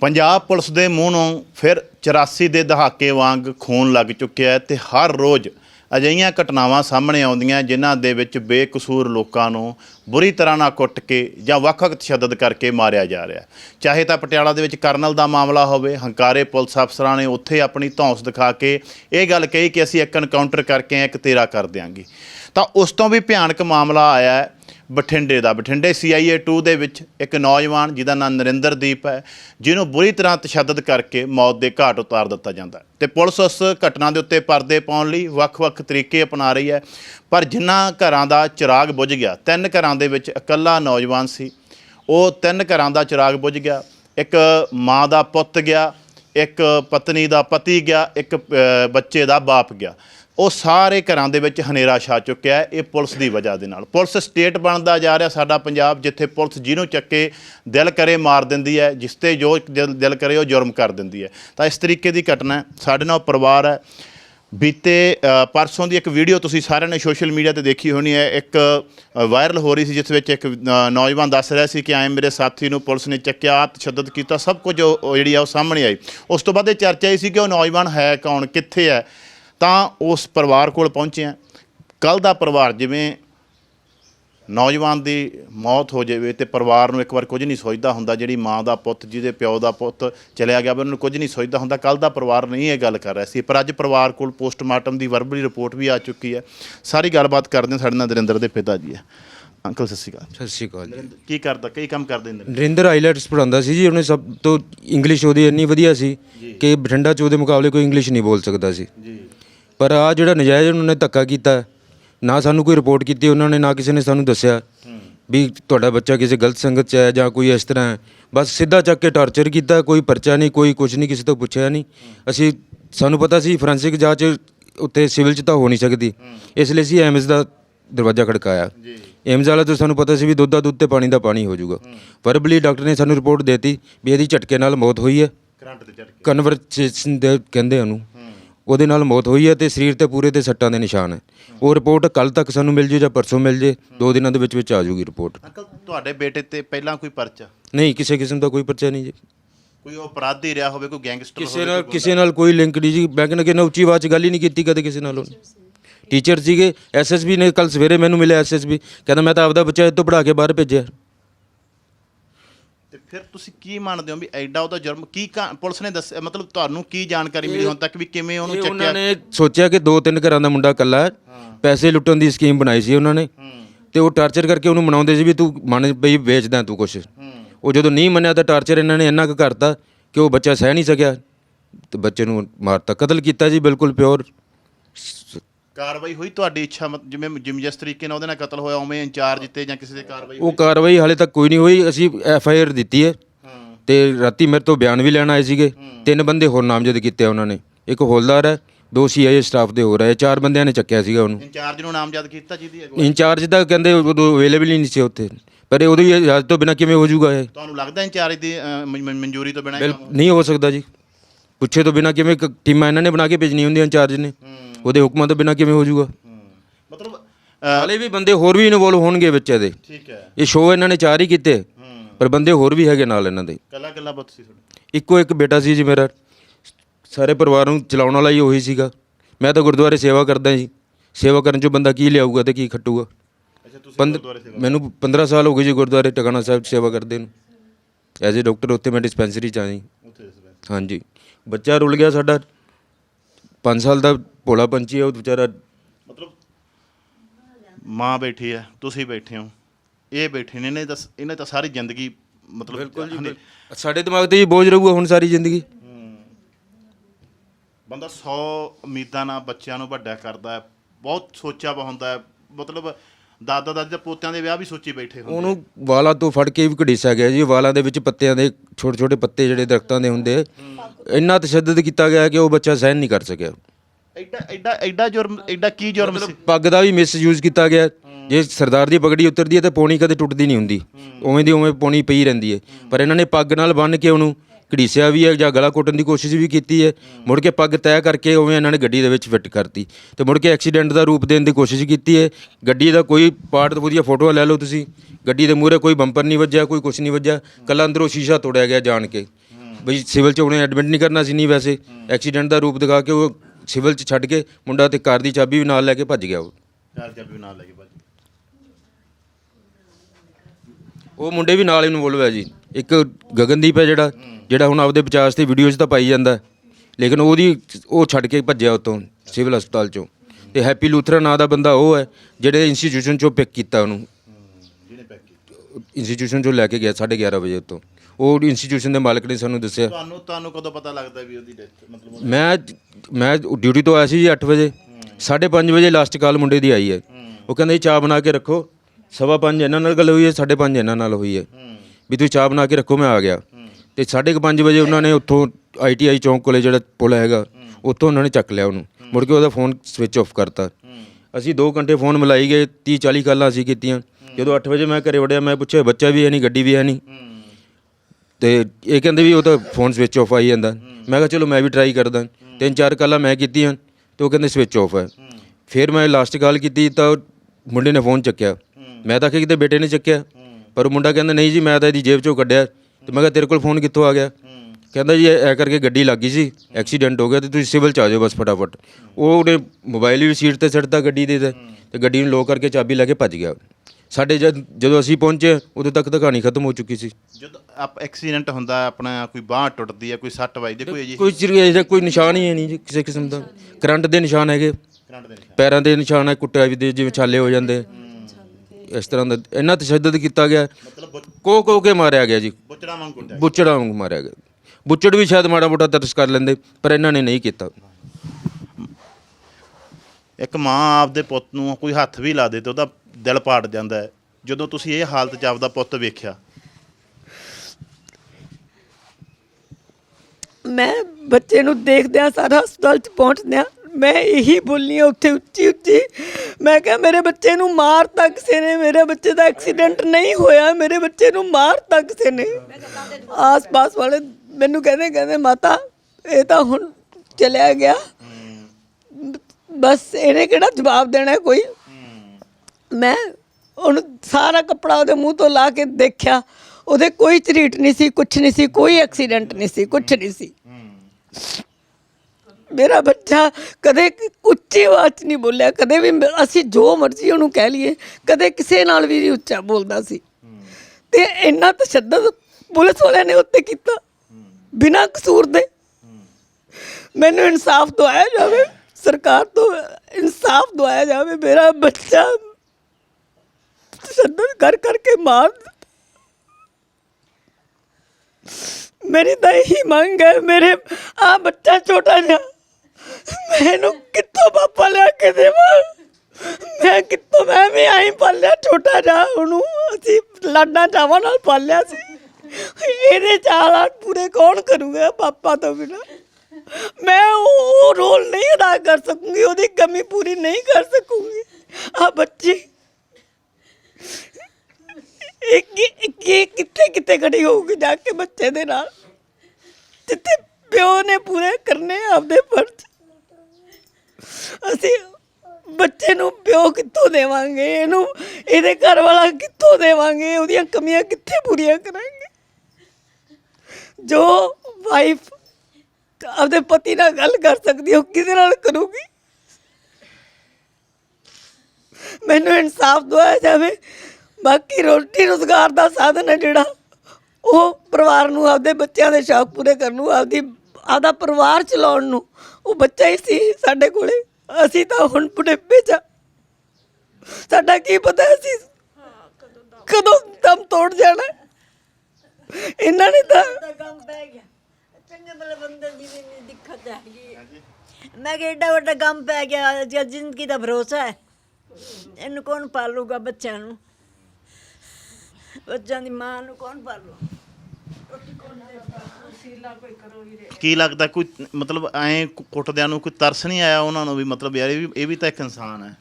ਪੰਜਾਬ ਪੁਲਿਸ ਦੇ ਮੂੰਹ ਨੂੰ ਫਿਰ 84 ਦੇ ਦਹਾਕੇ ਵਾਂਗ ਖੂਨ ਲੱਗ ਚੁੱਕਿਆ ਹੈ ਤੇ ਹਰ ਰੋਜ਼ ਅਜਿਹੀਆਂ ਘਟਨਾਵਾਂ ਸਾਹਮਣੇ ਆਉਂਦੀਆਂ ਜਿਨ੍ਹਾਂ ਦੇ ਵਿੱਚ ਬੇਕਸੂਰ ਲੋਕਾਂ ਨੂੰ ਬੁਰੀ ਤਰ੍ਹਾਂ ਨਾਲ ਕੁੱਟ ਕੇ ਜਾਂ ਵੱਖ-ਵੱਖ ਤਸ਼ੱਦਦ ਕਰਕੇ ਮਾਰਿਆ ਜਾ ਰਿਹਾ ਚਾਹੇ ਤਾਂ ਪਟਿਆਲਾ ਦੇ ਵਿੱਚ ਕਰਨਲ ਦਾ ਮਾਮਲਾ ਹੋਵੇ, ਹੰਕਾਰੇ ਪੁਲਿਸ ਅਫਸਰਾਂ ਨੇ ਉੱਥੇ ਆਪਣੀ ਧੌਂਸ ਦਿਖਾ ਕੇ ਇਹ ਗੱਲ ਕਹੀ ਕਿ ਅਸੀਂ ਇੱਕ ਐਨਕਾਊਂਟਰ ਕਰਕੇ ਇੱਕ ਤੇਰਾ ਕਰ ਦਿਆਂਗੇ। ਤਾਂ ਉਸ ਤੋਂ ਵੀ ਭਿਆਨਕ ਮਾਮਲਾ ਆਇਆ ਬਠਿੰਡੇ ਦਾ। ਬਠਿੰਡੇ CIA 2 ਦੇ ਵਿੱਚ ਇੱਕ ਨੌਜਵਾਨ ਜਿਹਦਾ ਨਾਮ ਨਰਿੰਦਰਦੀਪ ਹੈ, ਜਿਹਨੂੰ ਬੁਰੀ ਤਰ੍ਹਾਂ ਤਸ਼ੱਦਦ ਕਰਕੇ ਮੌਤ ਦੇ ਘਾਟ ਉਤਾਰ ਦਿੱਤਾ ਜਾਂਦਾ ਹੈ। ਤੇ ਪੁਲਿਸ ਉਸ ਘਟਨਾ ਦੇ ਉੱਤੇ ਪਰਦੇ ਪਾਉਣ ਲਈ ਵੱਖ-ਵੱਖ ਤਰੀਕੇ ਅਪਣਾ ਰਹੀ ਹੈ। ਪਰ ਜਿਨ੍ਹਾਂ ਘਰਾਂ ਦਾ ਚਿਰਾਗ ਬੁਝ ਗਿਆ, ਤਿੰਨ ਘਰਾਂ ਦੇ ਵਿੱਚ ਇਕੱਲਾ ਨੌਜਵਾਨ ਸੀ। ਉਹ ਤਿੰਨ ਘਰਾਂ ਦਾ ਚਿਰਾਗ ਬੁਝ ਗਿਆ। ਇੱਕ ਮਾਂ ਦਾ ਪੁੱਤ ਗਿਆ, ਇੱਕ ਪਤਨੀ ਦਾ ਪਤੀ ਗਿਆ, ਇੱਕ ਬੱਚੇ ਦਾ ਬਾਪ ਗਿਆ। ਉਹ ਸਾਰੇ ਘਰਾਂ ਦੇ ਵਿੱਚ ਹਨੇਰਾ ਛਾ ਚੁੱਕਿਆ ਹੈ, ਇਹ ਪੁਲਿਸ ਦੀ ਵਜ੍ਹਾ ਦੇ ਨਾਲ। ਪੁਲਿਸ ਸਟੇਟ ਬਣਦਾ ਜਾ ਰਿਹਾ ਸਾਡਾ ਪੰਜਾਬ, ਜਿੱਥੇ ਪੁਲਿਸ ਜਿਹਨੂੰ ਚੱਕੇ ਦਿਲ ਕਰੇ ਮਾਰ ਦਿੰਦੀ ਹੈ, ਜਿਸ ਤੇ ਜੋ ਦਿਲ ਦਿਲ ਕਰੇ ਉਹ ਜੁਰਮ ਕਰ ਦਿੰਦੀ ਹੈ। ਤਾਂ ਇਸ ਤਰੀਕੇ ਦੀ ਘਟਨਾ ਸਾਡੇ ਨਾਲ ਪਰਿਵਾਰ ਹੈ। ਬੀਤੇ ਪਰਸੋਂ ਦੀ ਇੱਕ ਵੀਡੀਓ ਤੁਸੀਂ ਸਾਰਿਆਂ ਨੇ ਸੋਸ਼ਲ ਮੀਡੀਆ ਤੇ ਦੇਖੀ ਹੋਣੀ ਹੈ। ਇੱਕ ਵਾਇਰਲ ਹੋ ਰਹੀ ਸੀ, ਜਿਸ ਵਿੱਚ ਇੱਕ ਨੌਜਵਾਨ ਦੱਸ ਰਿਹਾ ਸੀ ਕਿ ਐ ਮੇਰੇ ਸਾਥੀ ਨੂੰ ਪੁਲਿਸ ਨੇ ਚੱਕਿਆ, ਤਸ਼ੱਦਦ ਕੀਤਾ, ਸਭ ਕੁਝ ਉਹ ਜਿਹੜੀ ਆ ਉਹ ਸਾਹਮਣੇ ਆਈ। ਉਸ ਤੋਂ ਬਾਅਦ ਇਹ ਚਰਚਾ ਹੀ ਸੀ ਕਿ ਉਹ ਨੌਜਵਾਨ ਹੈ ਕੌਣ, ਕਿੱਥੇ ਹੈ? ਤਾਂ ਉਸ ਪਰਿਵਾਰ ਕੋਲ ਪਹੁੰਚੇ ਆ। ਕੱਲ ਦਾ ਪਰਿਵਾਰ ਜਿਵੇਂ ਨੌਜਵਾਨ ਦੀ ਮੌਤ ਹੋ ਜਾਵੇ ਤੇ ਪਰਿਵਾਰ ਨੂੰ ਇੱਕ ਵਾਰ ਕੁਝ ਨਹੀਂ ਸੋਚਦਾ ਹੁੰਦਾ ਜਿਹੜੀ ਮਾਂ ਦਾ ਪੁੱਤ ਜਿਹਦੇ ਪਿਓ ਦਾ ਪੁੱਤ ਚਲਿਆ ਗਿਆ ਵੀ ਉਹਨੂੰ ਕੁਝ ਨਹੀਂ ਸੋਚਦਾ ਹੁੰਦਾ। ਕੱਲ ਦਾ ਪਰਿਵਾਰ ਨਹੀਂ ਇਹ ਗੱਲ ਕਰ ਰਿਹਾ ਸੀ ਪਰ ਅੱਜ ਪਰਿਵਾਰ ਕੋਲ ਪੋਸਟਮਾਰਟਮ ਦੀ ਵਰਬਲੀ ਰਿਪੋਰਟ ਵੀ ਆ ਚੁੱਕੀ ਹੈ। ਸਾਰੀ ਗੱਲਬਾਤ ਕਰਦੇ ਹਾਂ ਸਾਡੇ ਨਾਲ ਨਰਿੰਦਰ ਦੇ ਪਿਤਾ ਜੀ ਹੈ। ਅੰਕਲ ਸਤਿ ਸ਼੍ਰੀ ਅਕਾਲ। ਸਤਿ ਸ਼੍ਰੀ ਅਕਾਲ ਜੀ। ਕੀ ਕਰਦਾ ਕਈ ਕੰਮ ਕਰਦੇ ਨੇ ਨਰਿੰਦਰ ਆਈਲੈਟਸ ਪੜਾਉਂਦਾ ਸੀ ਜੀ ਉਹਨੇ ਸਭ ਤੋਂ ਇੰਗਲਿਸ਼ ਉਹਦੀ ਇੰਨੀ ਵਧੀਆ ਸੀ ਕਿ ਬਠਿੰਡਾ ਚ ਉਹਦੇ ਮੁਕਾਬਲੇ ਕੋਈ ਇੰਗਲਿਸ਼ ਨਹੀਂ ਬੋਲ ਸਕਦਾ ਸੀ। ਜੀ। ਪਰ ਆ ਜਿਹੜਾ ਨਜਾਇਜ਼ ਉਹਨਾਂ ਨੇ ਧੱਕਾ ਕੀਤਾ ਨਾ ਸਾਨੂੰ ਕੋਈ ਰਿਪੋਰਟ ਕੀਤੀ ਉਹਨਾਂ ਨੇ ਨਾ ਕਿਸੇ ਨੇ ਸਾਨੂੰ ਦੱਸਿਆ ਵੀ ਤੁਹਾਡਾ ਬੱਚਾ ਕਿਸੇ ਗਲਤ ਸੰਗਤ 'ਚ ਹੈ ਜਾਂ ਕੋਈ ਇਸ ਤਰ੍ਹਾਂ ਹੈ। ਬਸ ਸਿੱਧਾ ਚੱਕ ਕੇ ਟਾਰਚਰ ਕੀਤਾ ਕੋਈ ਪਰਚਾ ਨਹੀਂ ਕੋਈ ਕੁਝ ਨਹੀਂ ਕਿਸੇ ਤੋਂ ਪੁੱਛਿਆ ਨਹੀਂ। ਅਸੀਂ ਸਾਨੂੰ ਪਤਾ ਸੀ ਫੋਰੈਂਸਿਕ ਜਾਂਚ ਉੱਤੇ ਸਿਵਲ 'ਚ ਤਾਂ ਹੋ ਨਹੀਂ ਸਕਦੀ। ਇਸ ਲਈ ਅਸੀਂ ਐਮਐਸ ਦਾ ਦਰਵਾਜ਼ਾ ਖੜਕਾਇਆ। ਐਮਜ਼ ਵਾਲਾ ਤੋਂ ਸਾਨੂੰ ਪਤਾ ਸੀ ਵੀ ਦੁੱਧ ਦਾ ਦੁੱਧ ਤੇ ਪਾਣੀ ਦਾ ਪਾਣੀ ਹੋ ਜਾਊਗਾ। ਵਰਬਲੀ ਡਾਕਟਰ ਨੇ ਸਾਨੂੰ ਰਿਪੋਰਟ ਦੇਤੀ ਵੀ ਇਹਦੀ ਝਟਕੇ ਨਾਲ ਮੌਤ ਹੋਈ ਹੈ। ਕਰੰਟ ਤੇ ਚੜ ਕੇ ਕਨਵਰਸੇਸ਼ਨ ਦੇ ਕਹਿੰਦੇ ਉਹਨੂੰ ਉਹਦੇ ਨਾਲ ਮੌਤ ਹੋਈ ਹੈ ਤੇ ਸਰੀਰ ਤੇ ਪੂਰੇ ਤੇ ਸੱਟਾਂ ਦੇ ਨਿਸ਼ਾਨ ਹੈ। ਉਹ ਰਿਪੋਰਟ ਕੱਲ ਤੱਕ ਸਾਨੂੰ ਮਿਲ ਜੇ ਜਾਂ ਪਰਸੋਂ ਮਿਲ ਜੇ ਦੋ ਦਿਨਾਂ ਦੇ ਵਿੱਚ ਵਿੱਚ ਆ ਜਾਊਗੀ ਰਿਪੋਰਟ। ਅੰਕਲ ਤੁਹਾਡੇ ਬੇਟੇ ਤੇ ਪਹਿਲਾਂ ਕੋਈ ਪਰਚਾ? ਨਹੀਂ ਕਿਸੇ ਕਿਸਮ ਦਾ ਕੋਈ ਪਰਚਾ ਨਹੀਂ ਜੀ। ਕੋਈ ਅਪਰਾਧੀ ਰਿਹਾ ਹੋਵੇ ਕੋਈ ਗੈਂਗਸਟਰ ਕਿਸੇ ਨਾਲ ਕਿਸੇ ਨਾਲ ਕੋਈ ਲਿੰਕ ਨਹੀਂ ਜੀ। ਮੈਂ ਕਹਿੰਦਾ ਕਿ ਨਾ ਉੱਚੀ ਆਵਾਜ਼ 'ਚ ਗੱਲ ਹੀ ਨਹੀਂ ਕੀਤੀ ਕਦੇ ਕਿਸੇ ਨਾਲ ਉਹਨੇ। ਟੀਚਰ ਸੀਗੇ ਐਸਐਸਬੀ ਨੇ ਕੱਲ ਸਵੇਰੇ ਮੈਨੂੰ ਮਿਲਿਆ ਐਸਐਸਬੀ ਕਹਿੰਦਾ ਮੈਂ ਤਾਂ ਆਪਦਾ ਬੱਚਾ ਤੋਂ ਪੜਾ ਕੇ ਬਾਹਰ ਭੇਜਿਆ। ਤੇ ਫਿਰ ਤੁਸੀਂ ਕੀ ਮੰਨਦੇ ਹੋ ਵੀ ਐਡਾ ਉਹਦਾ ਜੁਰਮ ਕੀ ਕਾ- ਪੁਲਿਸ ਨੇ ਦੱਸਿਆ ਮਤਲਬ ਤੁਹਾਨੂੰ ਕੀ ਜਾਣਕਾਰੀ ਮਿਲੀ ਹੁਣ ਤੱਕ ਵੀ ਕਿਵੇਂ ਉਹਨੂੰ ਇਹ ਉਹਨਾਂ ਚੱਕਿਆ ਨੇ ਸੋਚਿਆ ਕਿ ਦੋ ਤਿੰਨ ਘਰਾਂ ਦਾ ਮੁੰਡਾ ਇਕੱਲਾ ਹੈ। ਪੈਸੇ ਲੁੱਟਣ ਦੀ ਸਕੀਮ ਬਣਾਈ ਸੀ ਉਹਨਾਂ ਨੇ। ਤੇ ਉਹ ਟਾਰਚਰ ਕਰਕੇ ਉਹਨੂੰ ਮਨਾਉਂਦੇ ਸੀ ਵੀ ਤੂੰ ਮੰਨ ਬਈ ਵੇਚਦਾ ਤੂੰ ਕੁਛ। ਉਹ ਜਦੋਂ ਨਹੀਂ ਮੰਨਿਆ ਤਾਂ ਟਾਰਚਰ ਇਹਨਾਂ ਨੇ ਇੰਨਾ ਕੁ ਕਰਤਾ ਕਿ ਉਹ ਬੱਚਾ ਸਹਿ ਨਹੀਂ ਸਕਿਆ। ਤੇ ਬੱਚੇ ਨੂੰ ਮਾਰਤਾ ਕਤਲ ਕੀਤਾ ਜੀ ਬਿਲਕੁਲ ਪਿਓਰ। ਕਾਰਵਾਈ ਹੋਈ ਤੁਹਾਡੀ ਇੱਛਾ ਮਤ- ਜਿਵੇਂ ਜਿਵੇਂ ਜਿਸ ਤਰੀਕੇ ਨਾਲ ਉਹਦੇ ਨਾਲ ਕਤਲ ਹੋਇਆ ਉਵੇਂ ਇੰਚਾਰਜ ਦਿੱਤੇ ਜਾਂ ਕਿਸੇ ਦੇ ਕਾਰਵਾਈ ਉਹ ਕਾਰਵਾਈ ਹਾਲੇ ਤੱਕ ਕੋਈ ਨਹੀਂ ਹੋਈ। ਅਸੀਂ ਐਫ ਆਈ ਆਰ ਦਿੱਤੀ ਹੈ ਤੇ ਰਾਤੀ ਮੇਰੇ ਤੋਂ ਬਿਆਨ ਵੀ ਲੈਣ ਆਏ ਸੀਗੇ। ਤਿੰਨ ਬੰਦੇ ਹੋਰ ਨਾਮਜ਼ਦ ਕੀਤੇ ਆ ਉਹਨਾਂ ਨੇ। ਇੱਕ ਹੌਲਦਾਰ ਹੈ ਦੋ ਸੀਆਈਏ ਸਟਾਫ ਦੇ ਹੋ। ਰਹੇ ਚਾਰ ਬੰਦਿਆਂ ਨੇ ਚੱਕਿਆ ਸੀਗਾ ਉਹਨੂੰ। ਇੰਚਾਰਜ ਨੂੰ ਨਾਮਜ਼ਦ ਕੀਤਾ ਜਿਹਦੀ ਅਗਵਾਈ- ਇੰਚਾਰਜ ਦਾ ਕਹਿੰਦੇ ਉਦੋਂ ਅਵੇਲੇਬਲ ਹੀ ਨਹੀਂ ਸੀ ਉੱਥੇ। ਪਰ ਇਹ ਉਹਦੀ ਇਜਾਜ਼ਤ ਤੋਂ ਬਿਨਾ ਕਿਵੇਂ ਹੋ ਜਾਊਗਾ ਇਹ? ਤੁਹਾਨੂੰ ਲੱਗਦਾ ਇੰਚਾਰਜ ਦੀ ਅ, ਮਨ- ਮਨ- ਮਨਜ਼ੂਰੀ ਤੋਂ ਬਿਨਾਂ ਬਿਲ ਨਹੀਂ ਹੋ ਸਕਦਾ ਜੀ। ਪੁੱਛੇ ਤੋਂ ਬਿਨਾ ਕਿਵੇਂ ਕ- ਟੀਮਾਂ ਇਹਨਾਂ ਨੇ ਬਣਾ ਕੇ ਭੇਜਣੀ ਹੁੰਦੀਆਂ ਇੰਚਾਰਜ ਨੇ? ਉਹਦੇ ਹੁਕਮਾਂ ਤੋਂ ਬਿਨਾ ਕਿਵੇਂ ਹੋ ਜਾਊਗਾ? ਮਤਲਬ ਹਾਲੇ ਵੀ ਬੰਦੇ ਹੋਰ ਵੀ ਇਨਵੋਲਵ ਹੋਣਗੇ ਵਿੱਚ ਇਹਦੇ। ਠੀਕ ਹੈ। ਇਹ ਸ਼ੋਅ ਇਹਨਾਂ ਨੇ ਚਾਰ ਹੀ ਕੀਤੇ ਪਰ ਬੰਦੇ ਹੋਰ ਵੀ ਹੈਗੇ ਨਾਲ ਇਹਨਾਂ ਦੇ। ਕੱਲਾ ਕੱਲਾ ਬੁੱਤ ਸੀ ਤੁਹਾਡਾ? ਇੱਕੋ ਇੱਕ ਬੇਟਾ ਸੀ ਜੀ ਮੇਰਾ। ਸਾਰੇ ਪਰਿਵਾਰ ਨੂੰ ਚਲਾਉਣ ਵਾਲਾ ਹੀ ਉਹੀ ਸੀਗਾ। ਮੈਂ ਤਾਂ ਗੁਰਦੁਆਰੇ ਸੇਵਾ ਕਰਦਾ ਜੀ। ਸੇਵਾ ਕਰਨ ਚੋਂ ਬੰਦਾ ਕੀ ਲਿਆਊਗਾ ਤੇ ਕੀ ਖੱਟੂਗਾ। ਅੱਛਾ ਤੁਸੀਂ ਪੰਦ ਮੈਨੂੰ 15 ਸਾਲ ਹੋ ਗਏ ਜੀ ਗੁਰਦੁਆਰੇ ਟਿਕਾਣਾ ਸਾਹਿਬ 'ਚ ਸੇਵਾ ਕਰਦੇ ਨੂੰ। ਐਜ਼ ਅ ਡਾਕਟਰ ਉੱਥੇ ਮੈਂ ਡਿਸਪੈਂਸਰੀ 'ਚ ਆਂ ਜੀ। ਉੱਥੇ ਇਸ ਵੇਲੇ ਹਾਂਜੀ। ਬੱਚਾ ਰੁਲ ਗਿਆ ਸਾਡਾ। 5 ਸਾਲ ਦਾ ਭੋਲਾ ਪੰਛੀ ਹੈ ਉਹ ਵਿਚਾਰਾ ਮਤਲਬ ਮਾਂ ਬੈਠੀ ਹੈ ਤੁਸੀਂ ਬੈਠੇ ਹੋ। ਇਹ ਬੈਠੇ ਨੇ ਇਹਨੇ ਤਾਂ ਇਹਨੇ ਤਾਂ ਸਾਰੀ ਜ਼ਿੰਦਗੀ ਮਤਲਬ ਬਿਲਕੁਲ ਜੀ ਸਾਡੇ ਦਿਮਾਗ ਤੇ ਜੀ ਬੋਝ ਰਹੂਗਾ ਹੁਣ ਸਾਰੀ ਜ਼ਿੰਦਗੀ। ਬੰਦਾ 100 ਉਮੀਦਾਂ ਨਾਲ ਬੱਚਿਆਂ ਨੂੰ ਵੱਡਾ ਕਰਦਾ ਹੈ ਬਹੁਤ ਸੋਚਿਆ ਵਾ ਹੁੰਦਾ ਹੈ। ਮਤਲਬ ਦਾਦਾ ਦਾਦੀ ਦੇ ਪੋਤਿਆਂ ਦੇ ਵਿਆਹ ਵੀ ਸੋਚੀ ਬੈਠੇ ਹੁੰਦੇ। ਉਹਨੂੰ ਵਾਲਾਂ ਤੋਂ ਫੜ ਕੇ ਵੀ ਘੜੀਸਿਆ ਗਿਆ ਜੀ ਵਾਲਾਂ ਦੇ ਵਿੱਚ ਪੱਤਿਆਂ ਦੇ ਛੋਟੇ ਛੋਟੇ ਪੱਤੇ ਜਿਹੜੇ ਦਰਖਤਾਂ ਦੇ ਹੁੰਦੇ ਇੰਨਾ ਤਸ਼ੱਦਦ ਕੀਤਾ ਗਿਆ ਕਿ ਉਹ ਬੱਚਾ ਸਹਿਨ ਨਹੀਂ ਕਰ ਸਕਿਆ। ਐਡਾ ਐਡਾ ਐਡਾ ਜੁਰਮ ਐਡਾ ਕੀ ਜੁਰਮ ਸੀ? ਪੱਗ ਦਾ ਵੀ ਮਿਸਯੂਜ਼ ਕੀਤਾ ਗਿਆ। ਜੇ ਸਰਦਾਰ ਦੀ ਪਗੜੀ ਉਤਰਦੀ ਹੈ ਤਾਂ ਪੌਣੀ ਕਦੇ ਟੁੱਟਦੀ ਨਹੀਂ ਹੁੰਦੀ। ਉਵੇਂ ਦੀ ਉਵੇਂ ਪੌਣੀ ਪਈ ਰਹਿੰਦੀ ਹੈ। ਪਰ ਇਹਨਾਂ ਨੇ ਪੱਗ ਨਾਲ ਬੰਨ੍ਹ ਕੇ ਉਹਨੂੰ ਘੜੀਸਿਆ ਵੀ ਹੈ ਜਾਂ ਗਲਾ ਘੋਟਣ ਦੀ ਕੋਸ਼ਿਸ਼ ਵੀ ਕੀਤੀ ਹੈ। ਮੁੜ ਕੇ ਪੱਗ ਤੈਅ ਕਰਕੇ ਉਵੇਂ ਇਹਨਾਂ ਨੇ ਗੱਡੀ ਦੇ ਵਿੱਚ ਫਿੱਟ ਕਰਤੀ। ਤੇ ਮੁੜ ਕੇ ਐਕਸੀਡੈਂਟ ਦਾ ਰੂਪ ਦੇਣ ਦੀ ਕੋਸ਼ਿਸ਼ ਕੀਤੀ ਹੈ। ਗੱਡੀ ਦਾ ਕੋਈ ਪਾਰਟ ਤੋਂ ਵਧੀਆ ਫੋਟੋਆਂ ਲੈ ਲਓ ਤੁਸੀਂ। ਗੱਡੀ ਦੇ ਮੂਹਰੇ ਕੋਈ ਬੰਪਰ ਨਹੀਂ ਵੱਜਿਆ ਕੋਈ ਕੁਝ ਨਹੀਂ ਵੱਜਿਆ। ਕੱਲਾ ਅੰਦਰੋਂ ਸ਼ੀਸ਼ਾ ਤੋੜਿਆ ਗਿਆ ਜਾਣ ਕੇ। ਬਈ ਸਿਵਲ ਚ ਉਹਨੇ ਐਡਮਿਟ ਨਹੀਂ ਕਰਨਾ ਸੀ ਨਹੀਂ ਵੈਸੇ। ਐਕਸੀਡੈਂਟ ਦਾ ਰੂਪ ਦਿਖਾ ਕੇ ਉਹ ਸਿਵਲ ਚ ਛੱਡ ਕੇ ਮੁੰਡਾ ਤੇ ਕਾਰ ਦੀ ਚਾਬੀ ਵੀ ਨਾਲ ਲੈ ਕੇ ਭੱਜ ਗਿਆ ਉਹ। ਚਾਰ ਜੱਬੀ ਨਾਲ ਲੱਗੇ ਬਾਜੀ ਉਹ ਮੁੰਡੇ ਵੀ ਨਾਲ ਇਨਵੋਲਵ ਹੈ ਜੀ। ਇੱਕ ਗਗਨਦੀਪ ਹੈ ਜਿਹੜਾ ਜਿਹੜਾ ਹੁਣ ਆਪਦੇ ਬਚਾਅ ਤੇ ਵੀਡੀਓਜ਼ ਤਾਂ ਪਾਈ ਜਾਂਦਾ। ਲੇਕਿਨ ਉਹਦੀ ਉਹ ਛੱਡ ਕੇ ਭੱਜਿਆ ਉਤੋਂ ਸਿਵਲ ਹਸਪਤਾਲ ਚੋਂ। ਤੇ ਹੈਪੀ ਲੂਥਰਾ ਨਾਂ ਦਾ ਬੰਦਾ ਉਹ ਹੈ ਜਿਹੜੇ ਇੰਸਟੀਚਿਊਸ਼ਨ ਚੋਂ ਪਿਕ ਕੀਤਾ ਉਹਨੂੰ। ਜਿਹਨੇ ਪੈਕ ਕੀਤਾ? ਇੰਸਟੀਚਿਊਸ਼ਨ ਚੋਂ ਲੈ ਕੇ ਗਿਆ 11:30 ਵਜੇ ਉਤੋਂ ਉਹ ਇੰਸਟੀਚਿਊਸ਼ਨ ਦੇ ਮਾਲਕ ਨੇ ਸਾਨੂੰ ਦੱਸਿਆ। ਤੁਹਾਨੂੰ ਤੁਹਾਨੂੰ ਕਦੋਂ ਪਤਾ ਲੱਗਦਾ ਵੀ ਉਹਦੀ ਡੈਥ ਮਤਲਬ ਮੈਂ ਮੈਂ ਡਿਊਟੀ ਤੋਂ ਆਇਆ ਸੀ ਜੀ 8 ਵਜੇ। 5:30 ਵਜੇ ਲਾਸਟ ਕਾਲ ਮੁੰਡੇ ਦੀ ਆਈ ਹੈ। ਉਹ ਕਹਿੰਦੇ ਜੀ ਚਾਹ ਬਣਾ ਕੇ ਰੱਖੋ। ਸਵਾ ਪੰਜ ਇਹਨਾਂ ਨਾਲ ਗੱਲ ਹੋਈ ਹੈ 5:30 ਇਹਨਾਂ ਨਾਲ ਹੋਈ ਹੈ। ਵੀ ਤੁਸੀਂ ਚਾਹ ਬਣਾ ਕੇ ਰੱਖੋ, ਮੈਂ ਆ ਗਿਆ। ਤੇ 5:30 ਵਜੇ ਉਹਨਾਂ ਨੇ ਉੱਥੋਂ ਆਈਟੀਆਈ ਚੌਂਕ ਕੋਲੇ ਜਿਹੜਾ ਪੁਲ ਹੈਗਾ, ਉੱਥੋਂ ਉਹਨਾਂ ਨੇ ਚੱਕ ਲਿਆ ਉਹਨੂੰ। ਮੁੜ ਕੇ ਉਹਦਾ ਫੋਨ ਸਵਿਚ ਆਫ ਕਰਤਾ। ਅਸੀਂ 2 ਘੰਟੇ ਫੋਨ ਮਿਲਾਈ ਗਏ 30 40 ਕਾਲਾਂ ਅਸੀਂ ਕੀਤੀਆਂ। ਜਦੋਂ 8 ਵਜੇ ਮੈਂ ਘਰੇ ਵੜਿਆ, ਮੈਂ ਪੁੱਛਿਆ, ਬੱਚਾ ਵੀ ਹੈ ਨਹੀਂ, ਗੱਡੀ ਵੀ ਹੈ ਨਹੀਂ। ਤੇ ਇਹ ਕਹਿੰਦੇ ਵੀ ਉਹ ਤਾਂ ਫੋਨ ਸਵਿਚ ਆਫ ਆਈ ਜਾਂਦਾ। ਮੈਂ ਕਿਹਾ, ਚਲੋ ਮੈਂ ਵੀ ਟਰਾਈ ਕਰਦਾ। ਤਿੰਨ ਚਾਰ ਕਾਲਾਂ ਮੈਂ ਕੀਤੀਆਂ ਤੇ ਉਹ ਕਹਿੰਦੇ ਸਵਿਚ ਆਫ ਹੈ। ਫਿਰ ਮੈਂ ਲਾਸਟ ਕਾਲ ਕੀਤੀ ਤਾਂ ਮੁੰਡੇ ਨੇ ਫੋਨ ਚੱਕਿਆ। ਮੈਂ ਤਾਂ ਕਿ ਕਿਤੇ ਬੇਟੇ ਨੇ ਚੱਕਿਆ। ਪਰ ਉਹ ਮੁੰਡਾ ਕਹਿੰਦਾ ਨਹੀਂ ਜੀ ਮੈਂ ਤਾਂ ਇਹਦੀ ਜੇਬ ਚੋਂ ਕੱਢਿਆ। ਤੇ ਮੈਂ ਕਿਹਾ ਤੇਰੇ ਕੋਲ ਫੋਨ ਕਿੱਥੋਂ ਆ ਗਿਆ? ਕਹਿੰਦਾ ਜੀ ਐ ਕਰਕੇ ਗੱਡੀ ਲੱਗ ਗਈ ਸੀ ਐਕਸੀਡੈਂਟ ਹੋ ਗਿਆ ਤੇ ਤੁਸੀਂ ਸਿਵਲ ਚ ਆ ਜਾਓ ਬਸ ਫਟਾਫਟ। ਉਹ ਉਹਨੇ ਮੋਬਾਈਲ ਵੀ ਸੀਟ ਤੇ ਛੱਡਤਾ ਗੱਡੀ ਦੇ ਤੇ ਤੇ ਗੱਡੀ ਨੂੰ ਲੋਕ ਕਰਕੇ ਚਾਬੀ ਲੈ ਕੇ ਭੱਜ ਗਿਆ। ਸਾਡੇ ਜਦ ਜਦੋਂ ਅਸੀਂ ਪਹੁੰਚੇ ਉਦੋਂ ਤੱਕ ਤਾਂ ਕਹਾਣੀ ਖਤਮ ਹੋ ਚੁੱਕੀ ਸੀ। ਜਦੋਂ ਆਪ ਐਕਸੀਡੈਂਟ ਹੁੰਦਾ ਆਪਣਾ ਕੋਈ ਬਾਹ ਟੁੱਟਦੀ ਹੈ ਕੋਈ ਸੱਟ ਵੱਜਦੀ ਕੋਈ ਜੀ ਕੋਈ ਚਿਰ ਇਹਦਾ ਕੋਈ ਨਿਸ਼ਾਨ ਹੀ ਹੈ ਨਹੀਂ ਜੀ ਕਿਸੇ ਕਿਸਮ ਦਾ। ਕਰੰਟ ਦੇ ਨਿਸ਼ਾਨ ਹੈਗੇ। ਕਰੰਟ ਦੇ ਨਿਸ਼ਾਨ। ਪੈਰਾਂ ਦੇ ਨਿਸ਼ਾਨ ਹੈ ਕੁੱਟਿਆ ਵੀ ਦੇ ਜਿਵੇਂ ਛਾਲੇ ਹੋ ਜਾਂਦੇ। ਇਸ ਤਰ੍ਹਾਂ ਦਾ ਇੰਨਾ ਤਸ਼ੱਦਦ ਕੀਤਾ ਗਿਆ। ਕੋ ਕੋ ਕੇ ਮਾਰਿਆ ਗਿਆ ਜੀ। ਬੁੱਚੜਾ ਵਾਂਗ ਕੁੱਟਿਆ ਬੁੱਚੜਾ ਵਾਂਗ ਮਾਰਿਆ ਗਿਆ। ਬੁੱਚੜ ਵੀ ਸ਼ਾਇਦ ਮਾੜਾ ਮੋਟਾ ਤਰਸ ਕਰ ਲੈਂਦੇ ਪਰ ਇਹਨਾਂ ਨੇ ਨਹੀਂ ਕੀਤਾ। ਇੱਕ ਮਾਂ ਆਪਦੇ ਪੁੱਤ ਨੂੰ ਕੋਈ ਹੱਥ ਵੀ ਲਾ ਦੇ ਤੇ ਉਹਦਾ ਦਿਲ ਪਾੜ ਜਾਂਦਾ ਹੈ। ਜਦੋਂ ਤੁਸੀਂ ਇਹ ਹਾਲਤ 'ਚ ਆਪਦਾ ਪੁੱਤ ਵੇਖਿਆ? ਮੈਂ ਬੱਚੇ ਨੂੰ ਦੇਖਦਿਆਂ ਸਾਰਾ ਹਸਪਤਾਲ ਚ ਪਹੁੰਚਦਿਆਂ ਮੈਂ ਇਹੀ ਬੋਲੀ ਆ ਉੱਥੇ ਉੱਚੀ ਉੱਚੀ। ਮੈਂ ਕਿਹਾ, ਮੇਰੇ ਬੱਚੇ ਨੂੰ ਮਾਰ ਤਾਂ ਕਿਸੇ ਨੇ, ਮੇਰੇ ਬੱਚੇ ਦਾ ਐਕਸੀਡੈਂਟ ਨਹੀਂ ਹੋਇਆ, ਮੇਰੇ ਬੱਚੇ ਨੂੰ ਮਾਰ ਤਾਂ ਕਿਸੇ ਨੇ। ਆਸ-ਪਾਸ ਵਾਲੇ ਮੈਨੂੰ ਕਹਿੰਦੇ ਕਹਿੰਦੇ, ਮਾਤਾ, ਇਹ ਤਾਂ ਹੁਣ ਚਲਿਆ ਗਿਆ। ਬਸ ਇਹਨੇ ਕਿਹੜਾ ਜਵਾਬ ਦੇਣਾ ਕੋਈ? ਮੈਂ ਉਹਨੂੰ ਸਾਰਾ ਕੱਪੜਾ ਉਹਦੇ ਮੂੰਹ ਤੋਂ ਲਾ ਕੇ ਦੇਖਿਆ। ਉਹਦੇ ਕੋਈ ਝਰੀਟ ਨਹੀਂ ਸੀ, ਕੁਛ ਨਹੀਂ ਸੀ, ਕੋਈ ਐਕਸੀਡੈਂਟ ਨਹੀਂ ਸੀ, ਕੁਛ ਨਹੀਂ ਸੀ। ਮੇਰਾ ਬੱਚਾ ਕਦੇ ਉੱਚੀ ਆਵਾਜ਼ 'ਚ ਨਹੀਂ ਬੋਲਿਆ, ਕਦੇ ਵੀ ਮ- ਅਸੀਂ ਜੋ ਮਰਜ਼ੀ ਉਹਨੂੰ ਕਹਿ ਲਈਏ, ਕਦੇ ਕਿਸੇ ਨਾਲ ਵੀ ਨਹੀਂ ਉੱਚਾ ਬੋਲਦਾ ਸੀ ਤੇ ਇੰਨਾ ਤਸ਼ੱਦਦ ਪੁਲਿਸ ਵਾਲਿਆਂ ਨੇ ਉੱਤੇ ਕੀਤਾ, ਬਿਨਾਂ ਕਸੂਰ ਦੇ ਮੈਨੂੰ ਇਨਸਾਫ ਦਵਾਇਆ ਜਾਵੇ, ਸਰਕਾਰ ਤੋਂ ਇਨਸਾਫ ਦਵਾਇਆ ਜਾਵੇ, ਮੇਰਾ ਬੱਚਾ ਤਸ਼ੱਦਦ ਕਰ ਕਰਕੇ ਮਾਰ ਦਿੱਤਾ। ਮੇਰੀ ਤਾਂ ਇਹੀ ਮੰਗ ਹੈ, ਮੇਰੇ ਆ ਬੱਚਾ ਛੋਟਾ ਜਿਹਾ ਮੈਨੂੰ ਕਿੱਥੋਂ ਪਾਪਾ ਲਿਆ ਕੇ ਦੇਵਾਂ? ਮੈਂ ਕਿੱਥੋਂ ਮੈਂ ਵੀ ਆਈ ਪਾਲਿਆ, ਛੋਟਾ ਜਿਹਾ ਉਹਨੂੰ ਅਸੀਂ ਲਾਡਾਂ ਚਾਵਾਂ ਨਾਲ ਪਾਲਿਆ ਸੀ। ਇਹਦੇ ਚਾਲਾਂ ਪੂਰੇ ਕੌਣ ਕਰੂਗਾ ਪਾਪਾ ਤੋਂ ਬਿਨਾ? ਮੈਂ ਉਹ ਰੋਲ ਨਹੀਂ ਅਦਾ ਕਰ ਸਕੂੰਗੀ, ਉਹਦੀ ਕਮੀ ਪੂਰੀ ਨਹੀਂ ਕਰ ਸਕੂੰਗੀ। ਆ ਬੱਚੀ ਇੱਕ ਇੱਕ ਕਿੱਥੇ ਕਿੱਥੇ ਖੜੀ ਹੋਊਗੀ ਜਾ ਕੇ ਬੱਚੇ ਦੇ ਨਾਲ? ਜਿੱਥੇ ਪਿਓ ਨੇ ਪੂਰੇ ਕਰਨੇ ਆਪਦੇ ਫਰਜ਼। ਅਸੀਂ ਬੱਚੇ ਨੂੰ ਪਿਓ ਕਿੱਥੋਂ ਦੇਵਾਂਗੇ? ਇਹਨੂੰ, ਇਹਦੇ ਘਰ ਵਾਲਾ ਕਿੱਥੋਂ ਦੇਵਾਂਗੇ? ਉਹਦੀਆਂ ਕਮੀਆਂ ਕਿੱਥੇ ਪੂਰੀਆਂ ਕਰਾਂਗੇ? ਜੋ ਵਾਈਫ ਆਪਦੇ ਪਤੀ ਨਾਲ ਗੱਲ ਕਰ ਸਕਦੀ ਉਹ ਕਿਹਦੇ ਨਾਲ ਕਰੂਗੀ? ਮੈਨੂੰ ਇਨਸਾਫ ਦਵਾਇਆ ਜਾਵੇ। ਬਾਕੀ ਰੋਟੀ ਰੋਜ਼ਗਾਰ ਦਾ ਸਾਧਨ ਹੈ ਜਿਹੜਾ, ਉਹ ਪਰਿਵਾਰ ਨੂੰ, ਆਪਦੇ ਬੱਚਿਆਂ ਦੇ ਸ਼ੌਕ ਪੂਰੇ ਕਰਨ ਨੂੰ, ਆਪਦੀ, ਆਪਦਾ ਪਰਿਵਾਰ ਚਲਾਉਣ ਨੂੰ ਉਹ ਬੱਚਾ ਹੀ ਸੀ ਸਾਡੇ ਕੋਲੇ। ਅਸੀਂ ਤਾਂ ਹੁਣ ਬੁਢੇਪੇ ਚ ਆ। ਸਾਡਾ ਕੀ ਪਤਾ ਅਸੀਂ ਕਦੋਂ ਦਮ ਤੋੜ ਜਾਣਾ ਹੈ। ਇਹਨਾਂ ਨੇ ਤਾਂ ਦਾ ਕੰਮ ਪੈ ਗਿਆ। ਚੰਗੇ ਭਲੇ ਬੰਦੇ ਦੀ ਵੀ ਨਹੀਂ ਦਿੱਕਤ ਹੈਗੀ ਮੈਂ ਕਿਹਾ ਏਡਾ ਵੱਡਾ ਕੰਮ ਪੈ ਗਿਆ ਜੇ ਜ਼ਿੰਦਗੀ ਦਾ ਭਰੋਸਾ ਹੈ। ਇਹਨੂੰ ਕੌਣ ਪਾਲੂਗਾ ਬੱਚਿਆਂ ਨੂੰ? ਬੱਚਿਆਂ ਦੀ ਮਾਂ ਨੂੰ ਕੌਣ ਪਾਲੂ? ਕੀ ਲੱਗਦਾ ਕੋਈ ਮਤਲਬ ਐਂ ਕੁੱਟਦਿਆਂ ਨੂੰ ਕੋਈ ਤਰਸ ਨਹੀਂ ਆਇਆ ਉਹਨਾਂ ਨੂੰ ਵੀ ਮਤਲਬ ਯਾਰ ਇਹ ਵੀ ਇਹ ਵੀ ਤਾਂ ਇੱਕ ਇਨਸਾਨ ਹੈ।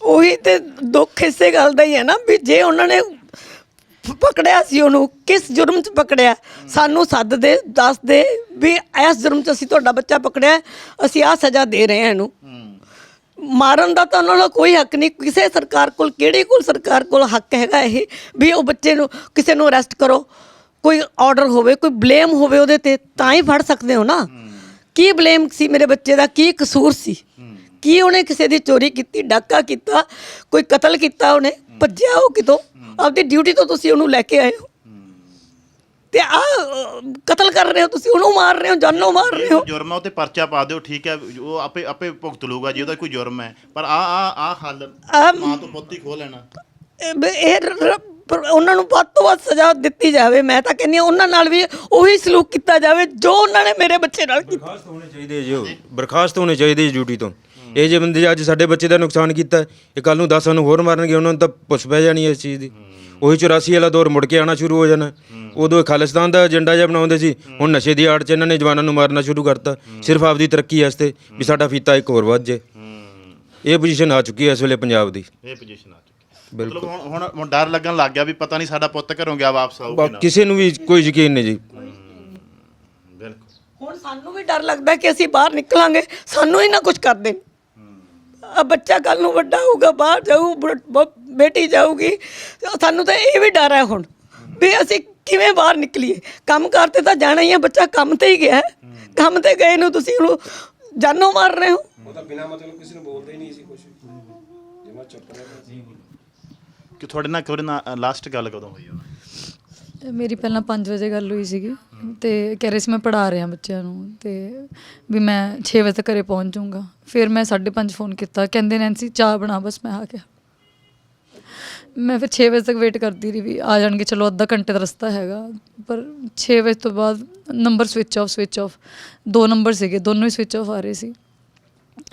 ਉਹੀ ਤੇ ਦੁੱਖ ਇਸੇ ਗੱਲ ਦਾ ਹੀ ਹੈ ਨਾ ਵੀ ਜੇ ਉਹਨਾਂ ਨੇ ਪਕੜਿਆ ਸੀ ਉਹਨੂੰ ਕਿਸ ਜੁਰਮ 'ਚ ਪਕੜਿਆ? ਸਾਨੂੰ ਸੱਦ ਦੇ ਦੱਸ ਦੇ ਵੀ ਇਸ ਜੁਰਮ 'ਚ ਅਸੀਂ ਤੁਹਾਡਾ ਬੱਚਾ ਪਕੜਿਆ ਅਸੀਂ ਆਹ ਸਜ਼ਾ ਦੇ ਰਹੇ ਹਾਂ ਇਹਨੂੰ। ਮਾਰਨ ਦਾ ਤਾਂ ਉਹਨਾਂ ਦਾ ਕੋਈ ਹੱਕ ਨਹੀਂ ਕਿਸੇ ਸਰਕਾਰ ਕੋਲ ਕਿਹੜੀ ਕੋਲ ਸਰਕਾਰ ਕੋਲ ਹੱਕ ਹੈਗਾ ਇਹ? ਵੀ ਉਹ ਬੱਚੇ ਨੂੰ ਕਿਸੇ ਨੂੰ ਅਰੈਸਟ ਕਰੋ। ਕੋਈ ਆਰਡਰ ਹੋਵੇ ਕੋਈ ਬਲੇਮ ਹੋਵੇ ਉਹਦੇ ਤੇ ਤਾਂ ਹੀ ਫੜ ਸਕਦੇ ਹੋ ਨਾ। ਕੀ ਬਲੇਮ ਸੀ ਮੇਰੇ ਬੱਚੇ ਦਾ ਕੀ ਕਸੂਰ ਸੀ? ਕੀ ਉਹਨੇ ਕਿਸੇ ਦੀ ਚੋਰੀ ਕੀਤੀ ਡਾਕਾ ਕੀਤਾ ਕੋਈ ਕਤਲ ਕੀਤਾ ਉਹਨੇ ਭੱਜਿਆ ਉਹ ਕਿਤੋਂ? ਆਪਦੀ ਡਿਊਟੀ ਤੋਂ ਤੁਸੀਂ ਉਹਨੂੰ ਲੈ ਕੇ ਆਏ ਹੋ। ਤੇ ਆ ਕਤਲ ਕਰ ਰਹੇ ਹੋ ਤੁਸੀਂ ਉਹਨੂੰ ਮਾਰ ਰਹੇ ਹੋ ਜਾਨੋਂ ਮਾਰ ਰਹੇ ਹੋ। ਜੁਰਮ ਹੈ ਉਹ ਤੇ ਪਰਚਾ ਪਾ ਦਿਓ ਠੀਕ ਹੈ ਉਹ ਆਪੇ ਆਪੇ ਭੁਗਤ ਲੂਗਾ ਜੇ ਉਹਦਾ ਕੋਈ ਜੁਰਮ ਹੈ। ਪਰ ਆ ਆ ਆ ਹੱਲ ਮਾਂ ਤੋਂ ਪੁੱਤ ਹੀ ਖੋ ਲੈਣਾ। ਇਹ ਪਰ ਉਹਨਾਂ ਨੂੰ ਵੱਧ ਤੋਂ ਵੱਧ ਸਜ਼ਾ ਦਿੱਤੀ ਜਾਵੇ। ਮੈਂ ਤਾਂ ਕਹਿੰਦੀ ਹਾਂ ਉਹਨਾਂ ਨਾਲ ਵੀ ਉਹੀ ਸਲੂਕ ਕੀਤਾ ਜਾਵੇ ਜੋ ਉਹਨਾਂ ਨੇ ਮੇਰੇ ਬੱਚੇ ਨਾਲ ਕੀਤਾ। ਬਰਖਾਸਤ ਹੋਣੇ ਚਾਹੀਦੇ ਜੀ ਉਹ। ਬਰਖਾਸਤ ਹੋਣੇ ਚਾਹੀਦੇ ਜੀ ਡਿਊਟੀ ਤੋਂ। ਇਹ ਜੇ ਬੰਦੇ ਅੱਜ ਸਾਡੇ ਬੱਚੇ ਦਾ ਨੁਕਸਾਨ ਕੀਤਾ ਇਹ ਕੱਲ ਨੂੰ 10 ਨੂੰ ਹੋਰ ਮਾਰਨਗੇ ਉਹਨਾਂ ਨੂੰ ਤਾਂ ਪੁੱਛ ਪੈ ਜਾਣੀ ਇਸ ਚੀਜ਼ ਦੀ। ਉਹੀ 84 ਵਾਲਾ ਦੌਰ ਮੁੜ ਕੇ ਆਣਾ ਸ਼ੁਰੂ ਹੋ ਜਾਣਾ। ਉਦੋਂ ਇਹ ਖਾਲਿਸਤਾਨ ਦਾ ਏਜੰਡਾ ਜਿਹਾ ਬਣਾਉਂਦੇ ਸੀ ਹੁਣ ਨਸ਼ੇ ਦੀ ਆੜ 'ਚ ਇਹਨਾਂ ਨੇ ਜਵਾਨਾਂ ਨੂੰ ਮਾਰਨਾ ਸ਼ੁਰੂ ਕਰਤਾ। ਸਿਰਫ ਆਪਦੀ ਤਰੱਕੀ ਵਾਸਤੇ ਵੀ ਸਾਡਾ ਫੀਤਾ ਇੱਕ ਹੋਰ ਵੱਧ ਜੇ ਇਹ ਪੋਜੀਸ਼ਨ ਆ ਚੁੱਕੀ ਹੈ ਇਸ ਵੇਲੇ ਪੰਜਾਬ ਦੀ। ਇਹ ਪੋਜੀਸ਼ਨ ਆ ਮਤਲਬ ਹੁਣ ਹੁਣ ਹੁਣ ਡਰ ਲੱਗਣ ਲੱਗ ਗਿਆ ਵੀ ਪਤਾ ਨਹੀਂ ਸਾਡਾ ਪੁੱਤ ਘਰੋਂ ਗਿਆ ਵਾਪਸ ਆਊਗਾ ਬਾ- ਕਿਸੇ ਨੂੰ ਵੀ ਕੋਈ ਯਕੀਨ ਨਹੀਂ ਜੀ। ਬਿਲਕੁਲ। ਹੁਣ ਸਾਨੂੰ ਵੀ ਡਰ ਲੱਗਦਾ ਕਿ ਅਸੀਂ ਬਾਹਰ ਨਿਕਲਾਂਗੇ ਸਾਨੂੰ ਹੀ ਨਾ ਕੁਝ ਕਰ ਦੇਣ ਆ ਬੱਚਾ ਕੱਲ ਨੂੰ ਵੱਡਾ ਹੋਊਗਾ ਬਾਹਰ ਜਾਊ ਬ- ਬ- ਬੇਟੀ ਜਾਊਗੀ ਤੇ ਸਾਨੂੰ ਤਾਂ ਇਹ ਵੀ ਡਰ ਹੈ ਹੁਣ ਵੀ ਅਸੀਂ ਕਿਵੇਂ ਬਾਹਰ ਨਿਕਲੀਏ। ਕੰਮ ਕਰਤੇ ਤਾਂ ਜਾਣਾ ਹੀ ਹੈ ਬੱਚਾ ਕੰਮ ਤੇ ਹੀ ਗਿਆ ਹੈ। ਕੰਮ ਤੇ ਗਏ ਨੂੰ ਤੁਸੀਂ ਉਹਨੂੰ ਜਾਨੋਂ ਮਾਰ ਰਹੇ ਹੋ। ਕਿ ਤੁਹਾਡੇ ਨਾਲ ਤੁਹਾਡੇ ਨਾਲ ਲਾਸਟ ਗੱਲ ਕਦੋਂ ਹੋਈ ਆ? ਮੇਰੀ ਪਹਿਲਾਂ 5 ਵਜੇ ਗੱਲ ਹੋਈ ਸੀਗੀ ਤੇ ਕਹਿ ਰਹੇ ਸੀ ਮੈਂ ਪੜਾ ਰਿਹਾ ਬੱਚਿਆਂ ਨੂੰ ਤੇ ਵੀ ਮੈਂ 6 ਵਜੇ ਤੱਕ ਘਰੇ ਪਹੁੰਚ ਜਾਊਂਗਾ। ਫਿਰ ਮੈਂ 5:30 ਫੋਨ ਕੀਤਾ, ਕਹਿੰਦੇ ਨੈਂਸੀ ਚਾਹ ਬਣਾ ਬਸ ਮੈਂ ਆ ਗਿਆ। ਮੈਂ ਫਿਰ 6 ਵਜੇ ਤੱਕ ਵੇਟ ਕਰਦੀ ਰਹੀ ਵੀ ਆ ਜਾਣਗੇ, ਚਲੋ ਅੱਧਾ ਘੰਟੇ ਦਾ ਰਸਤਾ ਹੈਗਾ। ਪਰ 6 ਵਜੇ ਤੋਂ ਬਾਅਦ number switch off switch off ਦੋ ਨੰਬਰ ਸੀਗੇ, ਦੋਨੋਂ ਹੀ ਸਵਿਚ ਆਫ ਆ ਰਹੇ ਸੀ।